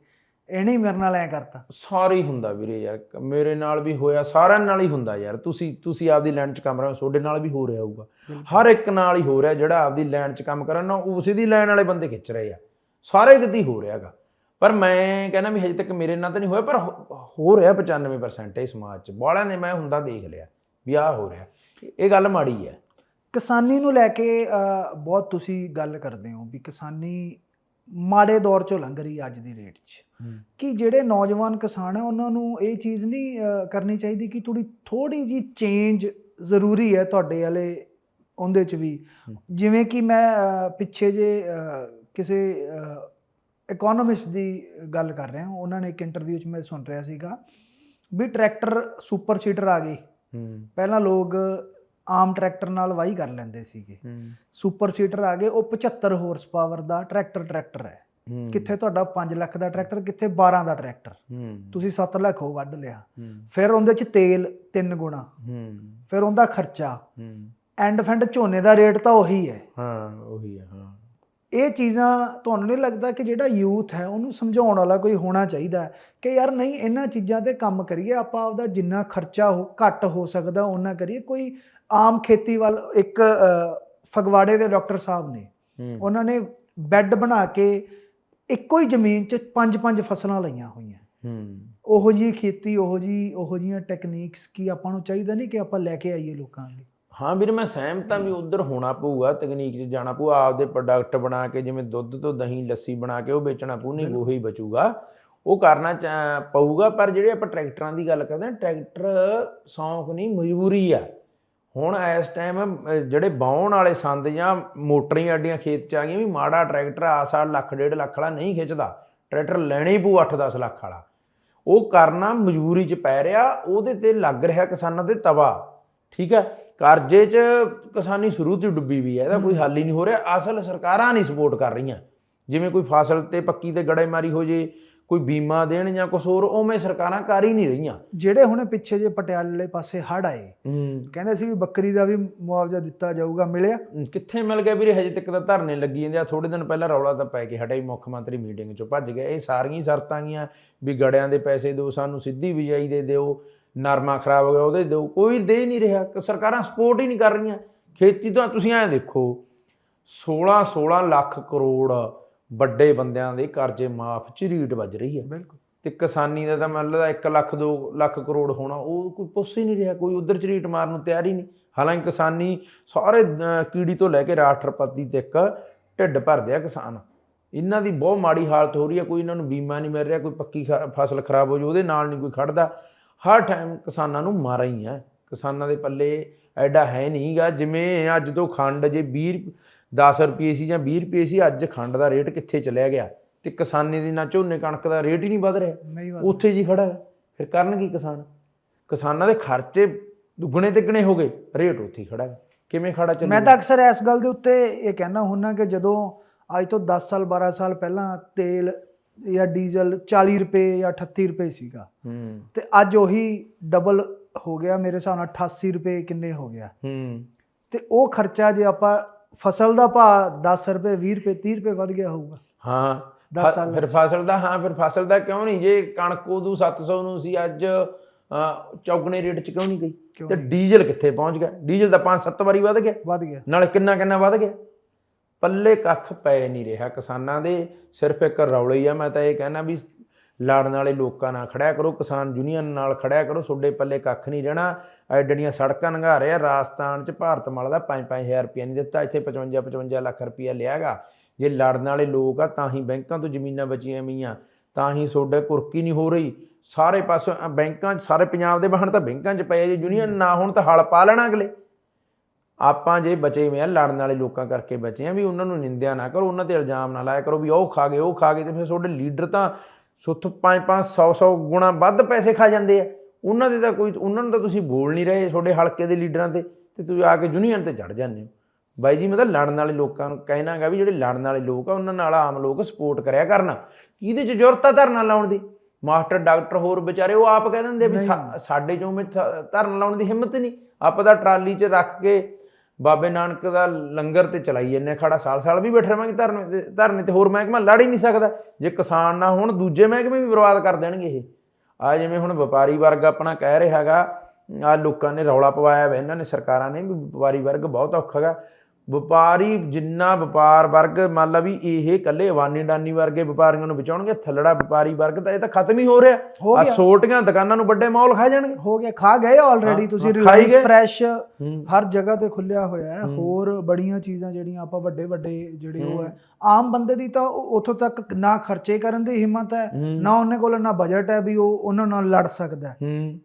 ਇਹਨੇ ਹੀ ਮੇਰੇ ਨਾਲ ਐ ਕਰਤਾ। ਸਾਰੇ ਹੀ ਹੁੰਦਾ ਵੀਰੇ ਯਾਰ ਮੇਰੇ ਨਾਲ ਵੀ ਹੋਇਆ ਸਾਰਿਆਂ ਨਾਲ ਹੀ ਹੁੰਦਾ ਯਾਰ। ਤੁਸੀਂ ਤੁਸੀਂ ਆਪਦੀ ਲਾਈਨ 'ਚ ਕੰਮ ਰਹੇ ਤੁਹਾਡੇ ਨਾਲ ਵੀ ਹੋ ਰਿਹਾ ਹੋਊਗਾ। ਹਰ ਇੱਕ ਨਾਲ ਹੀ ਹੋ ਰਿਹਾ ਜਿਹੜਾ ਆਪਦੀ ਲਾਈਨ 'ਚ ਕੰਮ ਕਰਨ ਨਾ ਉਸੇ ਦੀ ਲਾਈਨ ਵਾਲੇ ਬੰਦੇ ਖਿੱਚ ਰਹੇ ਆ। ਸਾਰੇ ਕਿਤੇ ਹੀ ਰਿਹਾਗਾ ਪਰ ਮੈਂ ਕਹਿੰਦਾ ਵੀ ਹਜੇ ਤੱਕ ਮੇਰੇ ਨਾਲ ਤਾਂ ਨਹੀਂ ਹੋਇਆ ਪਰ ਹੋ- ਰਿਹਾ 95% ਇਹ ਸਮਾਜ 'ਚ। ਬਾਲਿਆਂ ਨੇ ਮੈਂ ਹੁੰਦਾ ਦੇਖ ਲਿਆ ਵੀ ਆਹ ਹੋ ਰਿਹਾ। ਇਹ ਗੱਲ ਮਾੜੀ ਹੈ। ਕਿਸਾਨੀ ਨੂੰ ਲੈ ਕੇ ਬਹੁਤ ਤੁਸੀਂ ਗੱਲ ਕਰਦੇ ਹੋ ਵੀ ਕਿਸਾਨੀ ਮਾੜੇ ਦੌਰ ਚੋਂ ਲੰਘ ਰਹੀ ਅੱਜ ਦੀ ਰੇਟ 'ਚ। ਕਿ ਜਿਹੜੇ ਨੌਜਵਾਨ ਕਿਸਾਨ ਹੈ ਉਹਨਾਂ ਨੂੰ ਇਹ ਚੀਜ਼ ਨਹੀਂ ਕਰਨੀ ਚਾਹੀਦੀ ਕਿ ਥੋੜੀ ਥੋੜੀ ਜੀ ਚੇਂਜ ਜ਼ਰੂਰੀ ਹੈ ਤੁਹਾਡੇ ਵਾਲੇ ਉਹਦੇ 'ਚ ਵੀ। ਜਿਵੇਂ ਕਿ ਮੈਂ ਪਿੱਛੇ ਜੇ ਕਿਸੇ ਇਕਨੋਮਿਸਟ ਦੀ ਗੱਲ ਕਰ ਰਿਹਾ ਉਹਨਾਂ ਨੇ ਇੱਕ ਇੰਟਰਵਿਊ 'ਚ ਮੈਂ ਸੁਣ ਰਿਹਾ ਸੀਗਾ ਵੀ ਟਰੈਕਟਰ ਸੁਪਰ ਸੀਟਰ ਆ ਗਏ। ਪਹਿਲਾਂ ਲੋਕ ਆਮ ਟਰੈਕਟਰ ਨਾਲ ਵਾਹੀ ਕਰ ਲੈਂਦੇ ਸੀਗੇ। ਹੂੰ। ਸੁਪਰ ਸੀਟਰ ਆ ਗਏ ਉਹ 75 ਹਾਰਸ ਪਾਵਰ ਦਾ ਟਰੈਕਟਰ ਟਰੈਕਟਰ ਹੈ। ਹੂੰ। ਕਿੱਥੇ ਤੁਹਾਡਾ 5 ਲੱਖ ਦਾ ਟਰੈਕਟਰ ਕਿੱਥੇ 12 ਦਾ ਟਰੈਕਟਰ। ਹੂੰ। ਤੁਸੀਂ 7 ਲੱਖ ਉਹ ਵੱਢ ਲਿਆ। ਹੂੰ। ਫਿਰ ਉਹਦੇ ਚ ਤੇਲ ਤਿੰਨ ਗੁਣਾ। ਹੂੰ। ਫਿਰ ਉਹਦਾ ਖਰਚਾ। ਹੂੰ। ਐਂਡ ਫੈਂਡ ਝੋਨੇ ਦਾ ਰੇਟ ਤਾਂ ਉਹੀ ਹੈ। ਹਾਂ ਉਹੀ ਹੈ ਹਾਂ। ਇਹ ਚੀਜ਼ਾਂ ਤੁਹਾਨੂੰ ਨਹੀਂ ਲੱਗਦਾ ਕਿ ਜਿਹੜਾ ਯੂਥ ਹੈ ਉਹਨੂੰ ਸਮਝਾਉਣ ਵਾਲਾ ਕੋਈ ਹੋਣਾ ਚਾਹੀਦਾ ਹੈ? ਕਿ ਯਾਰ ਨਹੀਂ ਇਹਨਾਂ ਚੀਜ਼ਾਂ ਤੇ ਕੰਮ ਕਰੀਏ ਆਪਾਂ ਆਪਦਾ ਜਿੰਨਾ ਖਰਚਾ ਹੋ ਘੱਟ ਹੋ ਸਕਦਾ ਉਹਨਾਂ ਕਰੀਏ। ਕੋਈ ਆਮ ਖੇਤੀ ਵੱਲ ਇੱਕ ਫਗਵਾੜੇ ਦੇ ਡਾਕਟਰ ਸਾਹਿਬ ਨੇ। ਹੂੰ। ਉਹਨਾਂ ਨੇ ਬੈੱਡ ਬਣਾ ਕੇ ਇੱਕੋ ਹੀ ਜ਼ਮੀਨ 'ਚ ਪੰਜ ਪੰਜ ਫਸਲਾਂ ਲਈਆਂ ਹੋਈਆਂ। ਹੂੰ। ਉਹੋ ਜੀ ਖੇਤੀ ਉਹੋ ਜੀ ਉਹੋ ਜੀਆਂ ਟੈਕਨੀਕਸ ਕੀ ਆਪਾਂ ਨੂੰ ਚਾਹੀਦਾ ਨਹੀਂ ਕਿ ਆਪਾਂ ਲੈ ਕੇ ਆਈਏ ਲੋਕਾਂ ਲਈ ਹਾਂ ਵੀਰ ਮੈਂ ਸਹਿਮਤ ਹਾਂ ਵੀ ਉਧਰ ਹੋਣਾ ਪਊਗਾ ਤਕਨੀਕ 'ਚ ਜਾਣਾ ਪਊ ਆਪਦੇ ਪ੍ਰੋਡਕਟ ਬਣਾ ਕੇ ਜਿਵੇਂ ਦੁੱਧ ਤੋਂ ਦਹੀਂ ਲੱਸੀ ਬਣਾ ਕੇ ਉਹ ਵੇਚਣਾ ਪਊ ਨਹੀਂ ਉਹੀ ਬਚੂਗਾ। ਉਹ ਕਰਨਾ ਪਊਗਾ ਪਰ ਜਿਹੜੇ ਆਪਾਂ ਟਰੈਕਟਰਾਂ ਦੀ ਗੱਲ ਕਰਦੇ ਹਾਂ ਟਰੈਕਟਰ ਸੌਂਕ ਨਹੀਂ ਮਜਬੂਰੀ ਆ। ਹੁਣ ਇਸ ਟਾਈਮ ਜਿਹੜੇ ਬਾਉਣ ਵਾਲੇ ਸੰਦ ਜਾਂ ਮੋਟਰਾਂ ਅੱਡੀਆਂ ਖੇਤ ਚ ਆ ਗਈਆਂ ਵੀ ਮਾੜਾ ਟਰੈਕਟਰ ਆ ਸਾਲ ਲੱਖ, ਡੇਢ ਲੱਖ ਵਾਲਾ ਨਹੀਂ ਖਿੱਚਦਾ। ਟਰੈਕਟਰ ਲੈਣੇ ਹੀ ਪਊ 8-10 ਲੱਖ ਵਾਲਾ। ਉਹ ਕਰਨਾ ਮਜਬੂਰੀ ਚ ਪੈ ਰਿਹਾ, ਉਹਦੇ ਤੇ ਲੱਗ ਰਿਹਾ ਕਿਸਾਨਾਂ ਤੇ ਤਵਾ। ਠੀਕ ਹੈ? ਕਰਜ਼ੇ 'ਚ ਕਿਸਾਨੀ ਸ਼ੁਰੂ ਤੋਂ ਹੀ ਡੁੱਬੀ ਵੀ ਹੈ, ਇਹਦਾ ਕੋਈ ਹੱਲ ਹੀ ਨਹੀਂ ਹੋ ਰਿਹਾ। ਅਸਲ ਸਰਕਾਰਾਂ ਨਹੀਂ ਸਪੋਰਟ ਕਰ ਰਹੀਆਂ। ਜਿਵੇਂ ਕੋਈ ਫਸਲ ਤੇ ਪੱਕੀ ਤੇ ਗੜੇਮਾਰੀ ਹੋ ਜੇ ਕੋਈ ਬੀਮਾ ਦੇਣ ਜਾਂ ਕੁਛ ਹੋਰ ਉਵੇਂ ਸਰਕਾਰਾਂ ਕਰ ਹੀ ਨਹੀਂ ਰਹੀਆਂ। ਜਿਹੜੇ ਹੁਣੇ ਪਿੱਛੇ ਜੇ ਪਟਿਆਲੇ ਪਾਸੇ ਹੜ ਆਏ ਕਹਿੰਦੇ ਸੀ ਵੀ ਬੱਕਰੀ ਦਾ ਵੀ ਮੁਆਵਜ਼ਾ ਦਿੱਤਾ ਜਾਊਗਾ ਮਿਲਿਆ? ਕਿੱਥੇ ਮਿਲ ਗਿਆ ਵੀਰੇ? ਹਜੇ ਤੱਕ ਤਾਂ ਧਰਨੇ ਲੱਗੀ ਜਾਂਦੇ ਆ। ਥੋੜੇ ਦਿਨ ਪਹਿਲਾਂ ਰੌਲਾ ਤਾਂ ਪੈ ਕੇ ਹਟਿਆ ਹੀ ਮੁੱਖ ਮੰਤਰੀ ਮੀਟਿੰਗ ਚੋਂ ਭੱਜ ਗਿਆ। ਇਹ ਸਾਰੀਆਂ ਸ਼ਰਤਾਂ ਗੀਆਂ ਵੀ ਗੜਿਆਂ ਦੇ ਪੈਸੇ ਦਿਓ ਸਾਨੂੰ ਸਿੱਧੀ ਬਿਜਾਈ ਦੇ ਦਿਓ ਨਰਮਾ ਖਰਾਬ ਹੋ ਗਿਆ ਉਹਦੇ ਦਿਓ। ਕੋਈ ਦੇ ਨਹੀਂ ਰਿਹਾ। ਸਰਕਾਰਾਂ ਸਪੋਰਟ ਹੀ ਨਹੀਂ ਕਰ ਰਹੀਆਂ। ਖੇਤੀ ਤੋਂ ਤੁਸੀਂ ਐਂ ਦੇਖੋ 16 16 ਲੱਖ ਕਰੋੜ ਵੱਡੇ ਬੰਦਿਆਂ ਦੇ ਕਰਜ਼ੇ ਮਾਫ ਚ ਰੀਟ ਵੱਜ ਰਹੀ ਹੈ। ਬਿਲਕੁਲ। ਤੇ ਕਿਸਾਨੀ ਦਾ ਤਾਂ ਮੈਨੂੰ ਲੱਗਦਾ 1 ਲੱਖ 2 ਲੱਖ ਕਰੋੜ ਹੋਣਾ ਉਹ ਕੋਈ ਪੁੱਛ ਹੀ ਨਹੀਂ ਰਿਹਾ ਕੋਈ ਉਧਰ ਝਰੀਟ ਮਾਰਨ ਨੂੰ ਤਿਆਰ ਹੀ ਨਹੀਂ। ਹਾਲਾਂਕਿ ਕਿਸਾਨੀ ਸਾਰੇ ਕੀੜੀ ਤੋਂ ਲੈ ਕੇ ਰਾਸ਼ਟਰਪਤੀ ਤੱਕ ਢਿੱਡ ਭਰਦੇ ਆ ਕਿਸਾਨ। ਇਹਨਾਂ ਦੀ ਬਹੁਤ ਮਾੜੀ ਹਾਲਤ ਹੋ ਰਹੀ ਹੈ ਕੋਈ ਇਹਨਾਂ ਨੂੰ ਬੀਮਾ ਨਹੀਂ ਮਿਲ ਰਿਹਾ ਕੋਈ ਪੱਕੀ ਫਸਲ ਖਰਾਬ ਹੋ ਜਾਊ ਉਹਦੇ ਨਾਲ ਨਹੀਂ ਕੋਈ ਖੜਦਾ। ਹਰ ਟਾਈਮ ਕਿਸਾਨਾਂ ਨੂੰ ਮਾਰਾ ਹੀ ਹੈ। ਕਿਸਾਨਾਂ ਦੇ ਪੱਲੇ ਐਡਾ ਹੈ ਨਹੀਂਗਾ ਜਿਵੇਂ ਅੱਜ ਤੋਂ ਖੰਡ ਜੇ 20 10 ਰੁਪਏ ਸੀ ਜਾਂ 20 ਰੁਪਏ ਸੀ ਅੱਜ ਖੰਡ ਦਾ ਰੇਟ ਕਿੱਥੇ ਚਲਿਆ ਗਿਆ? ਤੇ ਕਿਸਾਨੀ ਦੀ ਨਾ ਝੋਨੇ ਕਣਕ ਦਾ ਰੇਟ ਹੀ ਨਹੀਂ ਵਧ ਰਿਹਾ। ਉੱਥੇ ਜੀ ਖੜਾ ਫਿਰ ਕਰਨ ਕੀ ਕਿਸਾਨ? ਕਿਸਾਨਾਂ ਦੇ ਖਰਚੇ ਦੁੱਗਣੇ ਤਿੱਗਣੇ ਹੋ ਗਏ ਰੇਟ ਉੱਥੇ ਖੜਾ ਕਿਵੇਂ ਖੜਾ ਚੱਲੂ ਮੈਂ ਤਾਂ ਅਕਸਰ ਇਸ ਗੱਲ ਦੇ ਉੱਤੇ ਇਹ ਕਹਿਣਾ ਹੁੰਨਾ ਕਿ ਜਦੋਂ ਅੱਜ ਤੋਂ 10 ਸਾਲ 12 ਸਾਲ ਪਹਿਲਾਂ ਤੇਲ ਜਾਂ ਡੀਜ਼ਲ 40 ਰੁਪਏ ਜਾਂ 38 ਰੁਪਏ ਸੀਗਾ ਹੂੰ। ਤੇ ਅੱਜ ਉਹੀ ਡਬਲ ਹੋ ਗਿਆ ਮੇਰੇ ਹਿਸਾਬ ਨਾਲ 88 ਰੁਪਏ ਕਿੰਨੇ ਹੋ ਗਿਆ। ਹੂੰ। ਤੇ ਉਹ ਖਰਚਾ ਜੇ ਆਪਾਂ ਫਸਲ ਦਾ ਭਾਅ 10 ਰੁਪਏ 20 ਰੁਪਏ 30 ਰੁਪਏ ਵੱਧ ਗਿਆ ਹੋਊਗਾ। ਹਾਂ ਸਾਲ ਫਿਰ ਫਸਲ ਦਾ ਹਾਂ ਫਿਰ ਫਸਲ ਦਾ ਕਿਉਂ ਨਹੀਂ? ਜੇ ਕਣਕ ਉਦੋਂ 700 ਨੂੰ ਸੀ ਅੱਜ ਚੌਗਣੇ ਰੇਟ 'ਚ ਕਿਉਂ ਨਹੀਂ ਗਈ? ਤੇ ਡੀਜ਼ਲ ਕਿੱਥੇ ਪਹੁੰਚ ਗਿਆ? ਡੀਜ਼ਲ ਤਾਂ 5-7 ਵਾਰੀ ਵੱਧ ਗਿਆ। ਵੱਧ ਗਿਆ। ਨਾਲੇ ਕਿੰਨਾ ਕਿੰਨਾ ਵੱਧ ਗਿਆ? ਪੱਲੇ ਕੱਖ ਪੈ ਨਹੀਂ ਰਿਹਾ ਕਿਸਾਨਾਂ ਦੇ। ਸਿਰਫ ਇੱਕ ਰੌਲੇ ਹੀ ਆ ਮੈਂ ਤਾਂ ਇਹ ਕਹਿਣਾ ਵੀ ਲੜਨ ਵਾਲੇ ਲੋਕਾਂ ਨਾਲ ਖੜਿਆ ਕਰੋ ਕਿਸਾਨ ਯੂਨੀਅਨ ਨਾਲ ਖੜਿਆ ਕਰੋ ਤੁਹਾਡੇ ਪੱਲੇ ਕੱਖ ਨਹੀਂ ਰਹਿਣਾ। ਐਡੜੀਆਂ ਸੜਕਾਂ ਲੰਘਾ ਰਹੇ ਆ ਰਾਜਸਥਾਨ ਚ ਭਾਰਤ ਮਾਲਾ ਦਾ 5-5000 ਰੁਪਇਆ ਨਹੀਂ ਦਿੱਤਾ ਇੱਥੇ 55-55 ਲੱਖ ਰੁਪਇਆ ਲਿਆਗਾ। ਜੇ ਲੜਨ ਵਾਲੇ ਲੋਕ ਆ ਤਾਂ ਹੀ ਬੈਂਕਾਂ ਤੋਂ ਜ਼ਮੀਨਾਂ ਬਚੀਆਂ ਮੀਆਂ ਤਾਂ ਹੀ ਤੁਹਾਡੇ ਕੁਰਕੀ ਨਹੀਂ ਹੋ ਰਹੀ। ਸਾਰੇ ਪਾਸੇ ਬੈਂਕਾਂ 'ਚ ਸਾਰੇ ਪੰਜਾਬ ਦੇ ਵਾਹਣ ਤਾਂ ਬੈਂਕਾਂ 'ਚ ਪਏ ਆ, ਜੇ ਯੂਨੀਅਨ ਨਾ ਹੋਣ ਤਾਂ ਹਲ ਪਾ ਲੈਣਾ ਅਗਲੇ। ਆਪਾਂ ਜੇ ਬਚੇ ਹੋਏ ਆ ਲੜਨ ਵਾਲੇ ਲੋਕਾਂ ਕਰਕੇ ਬਚੇ ਆ ਵੀ ਉਹਨਾਂ ਨੂੰ ਨਿੰਦਿਆ ਨਾ ਕਰੋ ਉਹਨਾਂ ਤੇ ਇਲਜ਼ਾਮ ਨਾ ਲਾਇਆ ਕਰੋ ਵੀ ਉਹ ਖਾ ਗਏ ਉਹ ਖਾ ਗਏ ਤੇ ਫਿਰ ਤੁਹਾਡੇ ਲੀਡਰ ਤਾਂ ਸੁੱਥ 5-5 100-100 ਗੁਣਾ ਵੱਧ ਪੈਸੇ ਖਾ ਜਾਂਦੇ ਆ। ਉਹਨਾਂ ਦੇ ਤਾਂ ਕੋਈ ਉਹਨਾਂ ਨੂੰ ਤਾਂ ਤੁਸੀਂ ਬੋਲ ਨਹੀਂ ਰਹੇ ਤੁਹਾਡੇ ਹਲਕੇ ਦੇ ਲੀਡਰਾਂ ਤੇ ਤੇ ਤੁਸੀਂ ਆ ਕੇ ਯੂਨੀਅਨ ਤੇ ਚੜ ਜਾਂਦੇ ਹੋ। ਬਾਈ ਜੀ ਮੈਂ ਤਾਂ ਲੜਨ ਵਾਲੇ ਲੋਕਾਂ ਨੂੰ ਕਹਿਣਾਗਾ ਵੀ ਜਿਹੜੇ ਲੜਨ ਵਾਲੇ ਲੋਕ ਆ ਉਹਨਾਂ ਨਾਲ ਆਮ ਲੋਕ ਸਪੋਰਟ ਕਰਿਆ ਕਰਨ। ਇਹਦੇ ਚ ਜ਼ਰੂਰਤ ਧਰਨਾ ਲਾਉਣ ਦੀ? ਮਾਸਟਰ ਡਾਕਟਰ ਹੋਰ ਵਿਚਾਰੇ ਉਹ ਆਪ ਕਹਿ ਦਿੰਦੇ ਵੀ ਸਾਡੇ ਚੋਂ ਵਿੱਚ ਧਰਨਾ ਲਾਉਣ ਦੀ ਹਿੰਮਤ ਨਹੀਂ। ਆਪਾਂ ਤਾਂ ਟਰਾਲੀ 'ਚ ਰੱਖ ਕੇ ਬਾਬੇ ਨਾਨਕ ਦਾ ਲੰਗਰ ਤੇ ਚਲਾਈ ਜੰਨੇ ਖੜਾ ਸਾਲ ਸਾਲ ਵੀ ਬੈਠੇ ਰਵਾਂਗੇ ਧਰਨੇ ਤੇ ਧਰਨੇ ਤੇ ਹੋਰ ਮਹਿਕਮਾ ਲੜ ਹੀ ਨਹੀਂ ਸਕਦਾ। ਜੇ ਕਿਸਾਨ ਨਾ ਹੋਣ, ਦੂਜੇ ਮਹਿਕਮੇ ਵੀ ਬਰਬਾਦ ਕਰ ਦੇਣਗੇ ਇਹ। ਆ ਜਿਵੇਂ ਹੁਣ ਵਪਾਰੀ ਵਰਗ ਆਪਣਾ ਕਹਿ ਰਿਹਾ ਹੈਗਾ, ਆ ਲੋਕਾਂ ਨੇ ਰੌਲਾ ਪਵਾਇਆ ਵਾ, ਇਹਨਾਂ ਨੇ, ਸਰਕਾਰਾਂ ਨੇ ਵੀ ਵਪਾਰੀ ਵਰਗ ਬਹੁਤ ਔਖਾ ਹੈਗਾ। ਵਪਾਰੀ ਜਿੰਨਾ ਵਪਾਰ ਵਰਗ ਮੰਨ ਲਾ ਵੀ ਇਹ ਇਕੱਲੇ ਅਵਾਨੀ ਡਾਨੀ ਵਰਗੇ ਵਪਾਰੀਆਂ ਨੂੰ ਬਚਾਉਣਗੇ ਥੱਲੜਾ ਵਪਾਰੀ ਵਰਗ ਤਾਂ ਇਹ ਤਾਂ ਖਤਮ ਹੀ ਹੋ ਰਿਹਾ। ਆ ਛੋਟੀਆਂ ਦੁਕਾਨਾਂ ਨੂੰ ਵੱਡੇ ਮੌਲ ਖਾ ਜਾਣਗੇ। ਹੋ ਗਿਆ ਖਾ ਗਏ ਆਲਰੇਡੀ ਤੁਸੀਂ ਗਏ। ਫਰੈਸ਼ ਹਰ ਜਗ੍ਹਾ ਤੇ ਖੁੱਲਿਆ ਹੋਇਆ ਹੈ। ਹੋਰ ਬੜੀਆਂ ਚੀਜ਼ਾਂ ਜਿਹੜੀਆਂ ਆਪਾਂ ਵੱਡੇ ਵੱਡੇ ਜਿਹੜੇ ਉਹ ਹੂੰ। ਆਮ ਬੰਦੇ ਦੀ ਤਾਂ ਉੱਥੋਂ ਤੱਕ ਨਾ ਖਰਚੇ ਕਰਨ ਦੀ ਹਿੰਮਤ ਹੈ ਨਾ ਉਹਨੇ ਕੋਲ ਨਾ ਬਜਟ ਹੈ ਵੀ ਉਹ ਉਹਨਾਂ ਨਾਲ ਲੜ ਸਕਦਾ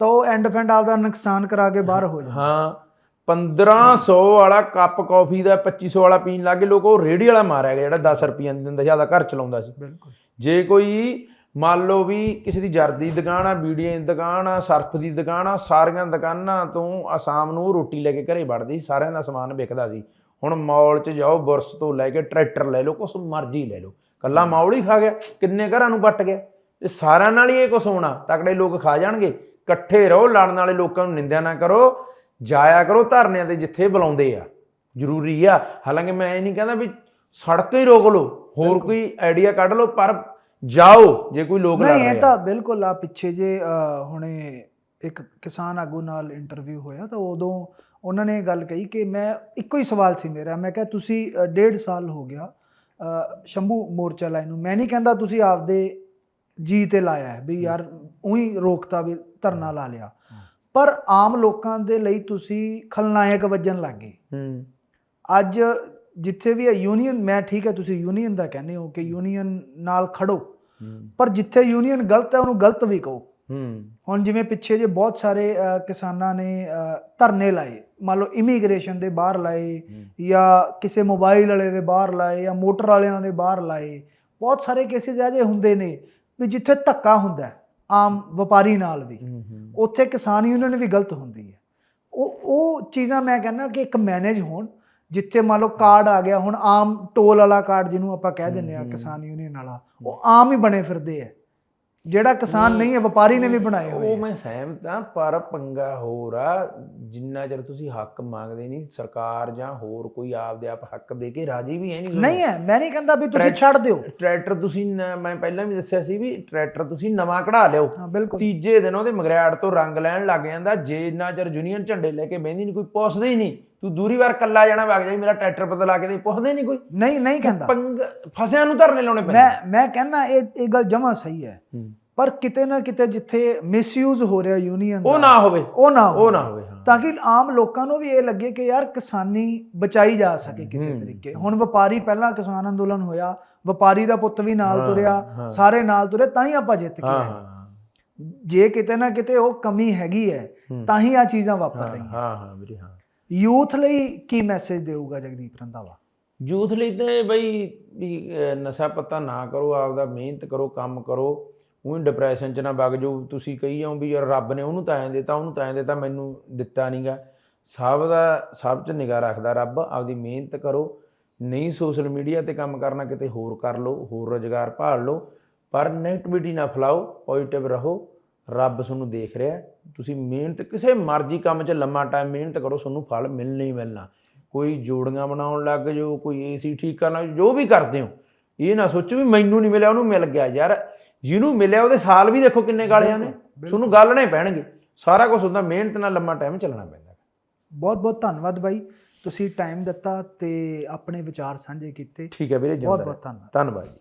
ਤਾਂ ਉਹ ਐਂਡ ਫੈਂਡ ਆਪਦਾ ਨੁਕਸਾਨ ਕਰਾ ਕੇ ਬਾਹਰ ਹੋ ਜਾਂਦਾ ਹਾਂ। 1500 ਵਾਲਾ ਕੱਪ ਕਾਫੀ ਦਾ 2500 ਵਾਲਾ ਪੀਣ ਲੱਗੇ ਲੋਕ ਉਹ ਰੇੜੀ ਵਾਲਾ ਮਾਰਿਆ ਗਿਆ ਜਿਹੜਾ 10 ਰੁਪਈਆ ਦਿੰਦਾ ਜ਼ਿਆਦਾ ਘਰ ਚਲਾਉਂਦਾ ਸੀ। ਬਿਲਕੁਲ। ਜੇ ਕੋਈ ਮੰਨ ਲਓ ਵੀ ਕਿਸੇ ਦੀ ਜਰਦੀ ਦੁਕਾਨ ਆ ਬੀੜੀਆਂ ਦੀ ਦੁਕਾਨ ਆ ਸਰਫ ਦੀ ਦੁਕਾਨ ਆ ਸਾਰੀਆਂ ਦੁਕਾਨਾਂ ਤੋਂ ਆਸਾਮ ਨੂੰ ਰੋਟੀ ਲੈ ਕੇ ਘਰੇ ਵੜਦੀ ਸੀ ਸਾਰਿਆਂ ਦਾ ਸਮਾਨ ਵਿਕਦਾ ਸੀ। ਹੁਣ ਮਾਲ 'ਚ ਜਾਓ ਬੁਰਸ ਤੋਂ ਲੈ ਕੇ ਟਰੈਕਟਰ ਲੈ ਲਓ ਕੁਛ ਮਰਜ਼ੀ ਲੈ ਲਓ। ਕੱਲਾ ਮਾਲ ਹੀ ਖਾ ਗਿਆ ਕਿੰਨੇ ਘਰਾਂ ਨੂੰ ਵੱਟ ਗਿਆ। ਇਹ ਸਾਰਿਆਂ ਨਾਲ ਹੀ ਇਹ ਕੁਛ ਹੋਣਾ ਤਕੜੇ ਲੋਕ ਖਾ ਜਾਣਗੇ। ਇਕੱਠੇ ਰਹੋ ਲੜਨ ਵਾਲੇ ਲੋਕਾਂ ਨੂੰ ਨਿੰਦਿਆ ਨਾ ਕਰੋ। ਜਾਇਆ ਕਰੋ ਧਰਨਿਆਂ ਤੇ ਜਿੱਥੇ ਬੁਲਾਉਂਦੇ ਆ। ਜ਼ਰੂਰੀ ਆ। ਹਾਲਾਂਕਿ ਮੈਂ ਇਹ ਨਹੀਂ ਕਹਿੰਦਾ ਵੀ ਸੜਕ ਹੀ ਰੋਕ ਲਓ ਹੋਰ ਕੋਈ ਆਈਡੀਆ ਕੱਢ ਲਓ ਪਰ ਜਾਓ ਜੇ ਕੋਈ ਲੋਕ ਲੜ ਨਹੀਂ ਇਹ ਤਾਂ ਬਿਲਕੁਲ ਆ ਪਿੱਛੇ ਜੇ ਹੁਣੇ ਇੱਕ ਕਿਸਾਨ ਆਗੂ ਨਾਲ ਇੰਟਰਵਿਊ ਹੋਇਆ ਤਾਂ ਉਦੋਂ ਉਹਨਾਂ ਨੇ ਗੱਲ ਕਹੀ ਕਿ ਮੈਂ ਇੱਕੋ ਹੀ ਸਵਾਲ ਸੀ ਮੇਰਾ ਮੈਂ ਕਿਹਾ ਤੁਸੀਂ ਡੇਢ ਸਾਲ ਹੋ ਗਿਆ ਸ਼ੰਭੂ ਮੋਰਚਾ ਲਾਏ ਨੂੰ। ਮੈਂ ਨਹੀਂ ਕਹਿੰਦਾ ਤੁਸੀਂ ਆਪਦੇ ਜੀ ਤੇ ਲਾਇਆ ਵੀ ਯਾਰ ਉਹੀ ਰੋਕਤਾ ਵੀ ਧਰਨਾ ਲਾ ਲਿਆ। ਪਰ ਆਮ ਲੋਕਾਂ ਦੇ ਲਈ ਤੁਸੀਂ ਖਲਨਾਇਕ ਵੱਜਣ ਲੱਗੇ ਹੂੰ। ਅੱਜ ਜਿੱਥੇ ਵੀ ਹੈ ਯੂਨੀਅਨ ਮੈਂ ਠੀਕ ਹੈ ਤੁਸੀਂ ਯੂਨੀਅਨ ਦਾ ਕਹਿੰਦੇ ਹੋ ਕਿ ਯੂਨੀਅਨ ਨਾਲ ਖੜੋ। ਪਰ ਜਿੱਥੇ ਯੂਨੀਅਨ ਗਲਤ ਹੈ ਉਹਨੂੰ ਗਲਤ ਵੀ ਕਹੋ। ਹੂੰ। ਹੁਣ ਜਿਵੇਂ ਪਿੱਛੇ ਜੇ ਬਹੁਤ ਸਾਰੇ ਕਿਸਾਨਾਂ ਨੇ ਧਰਨੇ ਲਾਏ। ਮੰਨ ਲਓ ਇਮੀਗ੍ਰੇਸ਼ਨ ਦੇ ਬਾਹਰ ਲਾਏ ਜਾਂ ਕਿਸੇ ਮੋਬਾਈਲ ਵਾਲੇ ਦੇ ਬਾਹਰ ਲਾਏ ਜਾਂ ਮੋਟਰ ਵਾਲਿਆਂ ਦੇ ਬਾਹਰ ਲਾਏ। ਬਹੁਤ ਸਾਰੇ ਕੇਸਿਸ ਇਹੋ ਜਿਹੇ ਹੁੰਦੇ ਨੇ ਵੀ ਜਿੱਥੇ ਧੱਕਾ ਹੁੰਦਾ ਹੈ, ਆਮ ਵਪਾਰੀ ਨਾਲ ਵੀ। ਉੱਥੇ ਕਿਸਾਨ ਯੂਨੀਅਨ ਵੀ ਗਲਤ ਹੁੰਦੀ ਹੈ। ਉਹ ਉਹ ਚੀਜ਼ਾਂ ਮੈਂ ਕਹਿੰਦਾ ਕਿ ਇੱਕ ਮੈਨੇਜ ਹੋਣ ਜਿੱਥੇ ਮੰਨ ਲਓ ਕਾਰਡ ਆ ਗਿਆ ਹੁਣ ਆਮ ਟੋਲ ਵਾਲਾ ਕਾਰਡ ਜਿਹਨੂੰ ਆਪਾਂ ਕਹਿ ਦਿੰਦੇ ਆ। ਕਿਸਾਨ ਯੂਨੀਅਨ ਵਾਲਾ ਉਹ ਆਮ ਹੀ ਬਣੇ ਫਿਰਦੇ ਆ। ਜਿਹੜਾ ਕਿਸਾਨ ਨਹੀਂ ਹੈ ਵਪਾਰੀ ਨੇ ਵੀ ਬਣਾਏ ਹੋਏ ਉਹ। ਮੈਂ ਸਹਿਮਤ ਹਾਂ ਪਰ ਪੰਗਾ ਹੋਰ ਆ ਜਿੰਨਾ ਚਿਰ ਤੁਸੀਂ ਹੱਕ ਮੰਗਦੇ ਨਹੀਂ ਸਰਕਾਰ ਜਾਂ ਹੋਰ ਕੋਈ ਆਪਦੇ ਆਪ ਹੱਕ ਦੇ ਕੇ ਰਾਜੀ ਵੀ ਹੈ ਨਹੀਂ ਨਹੀਂ ਹੈ ਮੈਂ ਨਹੀਂ ਕਹਿੰਦਾ ਵੀ ਤੁਸੀਂ ਛੱਡ ਦਿਓ। ਟਰੈਕਟਰ ਤੁਸੀਂ ਮੈਂ ਪਹਿਲਾਂ ਵੀ ਦੱਸਿਆ ਸੀ ਵੀ ਟਰੈਕਟਰ ਤੁਸੀਂ ਨਵਾਂ ਕਢਾ ਲਿਓ। ਹਾਂ ਬਿਲਕੁਲ। ਤੀਜੇ ਦਿਨ ਉਹਦੇ ਮਗਰਿਆੜ ਤੋਂ ਰੰਗ ਲੈਣ ਲੱਗ ਜਾਂਦਾ ਜੇ ਇੰਨਾ ਚਿਰ ਯੂਨੀਅਨ ਝੰਡੇ ਲੈ ਕੇ ਬਹਿੰਦੀ ਨਹੀਂ ਕੋਈ ਪੁੱਛਦਾ ਹੀ ਨਹੀਂ ਤੂੰ ਦੂਰੀ ਵਾਰ ਕੱਲਾ ਜਾਣਾ ਵਗ ਜਾਈ ਮੇਰਾ ਟਰੈਕਟਰ ਬਦਲਾ ਕੇ ਦੇ ਪੁੱਛਦੇ ਨਹੀਂ ਕੋਈ? ਨਹੀਂ ਨਹੀਂ ਕਹਿੰਦਾ। ਪੰਗ ਫਸਿਆਂ ਨੂੰ ਧਰਨੇ ਲਾਉਣੇ ਪੈਂਦੇ। ਮੈਂ ਮੈਂ ਕਹਿੰਦਾ ਇਹ ਇਹ ਗੱਲ ਜਮਾ ਸਹੀ ਹੈ। ਪਰ ਕਿਤੇ ਨਾ ਕਿਤੇ ਜਿੱਥੇ ਮਿਸਯੂਜ਼ ਹੋ ਰਿਹਾ ਯੂਨੀਅਨ ਉਹ ਨਾ ਹੋਵੇ। ਉਹ ਨਾ ਉਹ ਨਾ ਹੋਵੇ ਤਾਂ ਕਿ ਆਮ ਲੋਕਾਂ ਨੂੰ ਵੀ ਇਹ ਲੱਗੇ ਕਿ ਯਾਰ ਕਿਸਾਨੀ ਬਚਾਈ ਜਾ ਸਕੇ ਕਿਸੇ ਤਰੀਕੇ। ਹੁਣ ਵਪਾਰੀ ਪਹਿਲਾਂ ਕਿਸਾਨ ਅੰਦੋਲਨ ਹੋਇਆ ਵਪਾਰੀ ਦਾ ਪੁੱਤ ਵੀ ਨਾਲ ਤੁਰਿਆ। ਸਾਰੇ ਨਾਲ ਤੁਰੇ ਤਾਂ ਹੀ ਆਪਾਂ ਜਿੱਤ ਹਾਂ ਜੇ ਕਿਤੇ ਨਾ ਕਿਤੇ ਉਹ ਕਮੀ ਹੈਗੀ ਹੈ। ਤਾਂ ਹੀ ਆ ਚੀਜ਼ਾਂ ਵਾਪਰ ਹਾਂ ਰਹੀਆਂ। ਹਾਂ ਹਾਂ ਵੀਰੇ ਹਾਂ। ਯੂਥ ਲਈ ਕੀ ਮੈਸੇਜ ਦੇਊਗਾ ਜਗਦੀਪ ਰੰਧਾਵਾ? ਯੂਥ ਲਈ ਤਾਂ ਬਈ ਵੀ ਨਸ਼ਾ ਪੱਤਾ ਨਾ ਕਰੋ, ਆਪਦਾ ਮਿਹਨਤ ਕਰੋ, ਕੰਮ ਕਰੋ, ਉਹੀ ਡਿਪਰੈਸ਼ਨ ਚ ਨਾ ਵਗ ਜਾਓ। ਤੁਸੀਂ ਕਹੀ ਜਾਓ ਵੀ ਯਾਰ ਰੱਬ ਨੇ ਉਹਨੂੰ ਤਾਂ ਐਂ ਦਿੱਤਾ, ਉਹਨੂੰ ਤਾਂ ਐਂ ਦਿੱਤਾ, ਮੈਨੂੰ ਦਿੱਤਾ ਨਹੀਂਗਾ ਸਭ ਦਾ, ਸਭ 'ਚ ਨਿਗਾਹ ਰੱਖਦਾ ਰੱਬ, ਆਪਦੀ ਮਿਹਨਤ ਕਰੋ। ਨਹੀਂ ਸੋਸ਼ਲ ਮੀਡੀਆ ਤੇ ਕੰਮ ਕਰਨਾ, ਕਿਤੇ ਹੋਰ ਕਰ ਲਓ, ਹੋਰ ਰੋਜ਼ਗਾਰ ਭਾਲ ਲਓ। ਪਰ ਨੈਗੇਟਿਵਿਟੀ ਨਾ ਫੈਲਾਓ ਪੋਜ਼ਿਟਿਵ ਰਹੋ। ਰੱਬ ਤੁਹਾਨੂੰ ਦੇਖ ਰਿਹਾ। ਤੁਸੀਂ ਮਿਹਨਤ ਕਿਸੇ ਮਰਜ਼ੀ ਕੰਮ 'ਚ ਲੰਮਾ ਟਾਈਮ ਮਿਹਨਤ ਕਰੋ ਤੁਹਾਨੂੰ ਫਲ ਮਿਲਣਾ ਹੀ ਮਿਲਣਾ। ਕੋਈ ਜੋੜੀਆਂ ਬਣਾਉਣ ਲੱਗ ਜਾਓ ਕੋਈ ਏਸੀ ਠੀਕ ਕਰਨਾ ਜੋ ਵੀ ਕਰਦੇ ਹੋ ਇਹ ਨਾ ਸੋਚੋ ਵੀ ਮੈਨੂੰ ਨਹੀਂ ਮਿਲਿਆ ਉਹਨੂੰ ਮਿਲ ਗਿਆ ਯਾਰ। ਜਿਹਨੂੰ ਮਿਲਿਆ ਉਹਦੇ ਸਾਲ ਵੀ ਦੇਖੋ ਕਿੰਨੇ ਗਾਲਿਆਂ ਨੇ। ਤੁਹਾਨੂੰ ਗੱਲਣੇ ਪੈਣਗੇ। ਸਾਰਾ ਕੁਝ ਹੁੰਦਾ ਮਿਹਨਤ ਨਾਲ ਲੰਮਾ ਟਾਈਮ ਚੱਲਣਾ ਪੈਂਦਾ। ਬਹੁਤ ਬਹੁਤ ਧੰਨਵਾਦ ਬਾਈ। ਤੁਸੀਂ ਟਾਈਮ ਦਿੱਤਾ ਤੇ ਆਪਣੇ ਵਿਚਾਰ ਸਾਂਝੇ ਕੀਤੇ। ਠੀਕ ਹੈ ਵੀਰੇ ਬਹੁਤ ਬਹੁਤ ਧੰਨਵਾਦ। ਧੰਨਵਾਦ ਜੀ।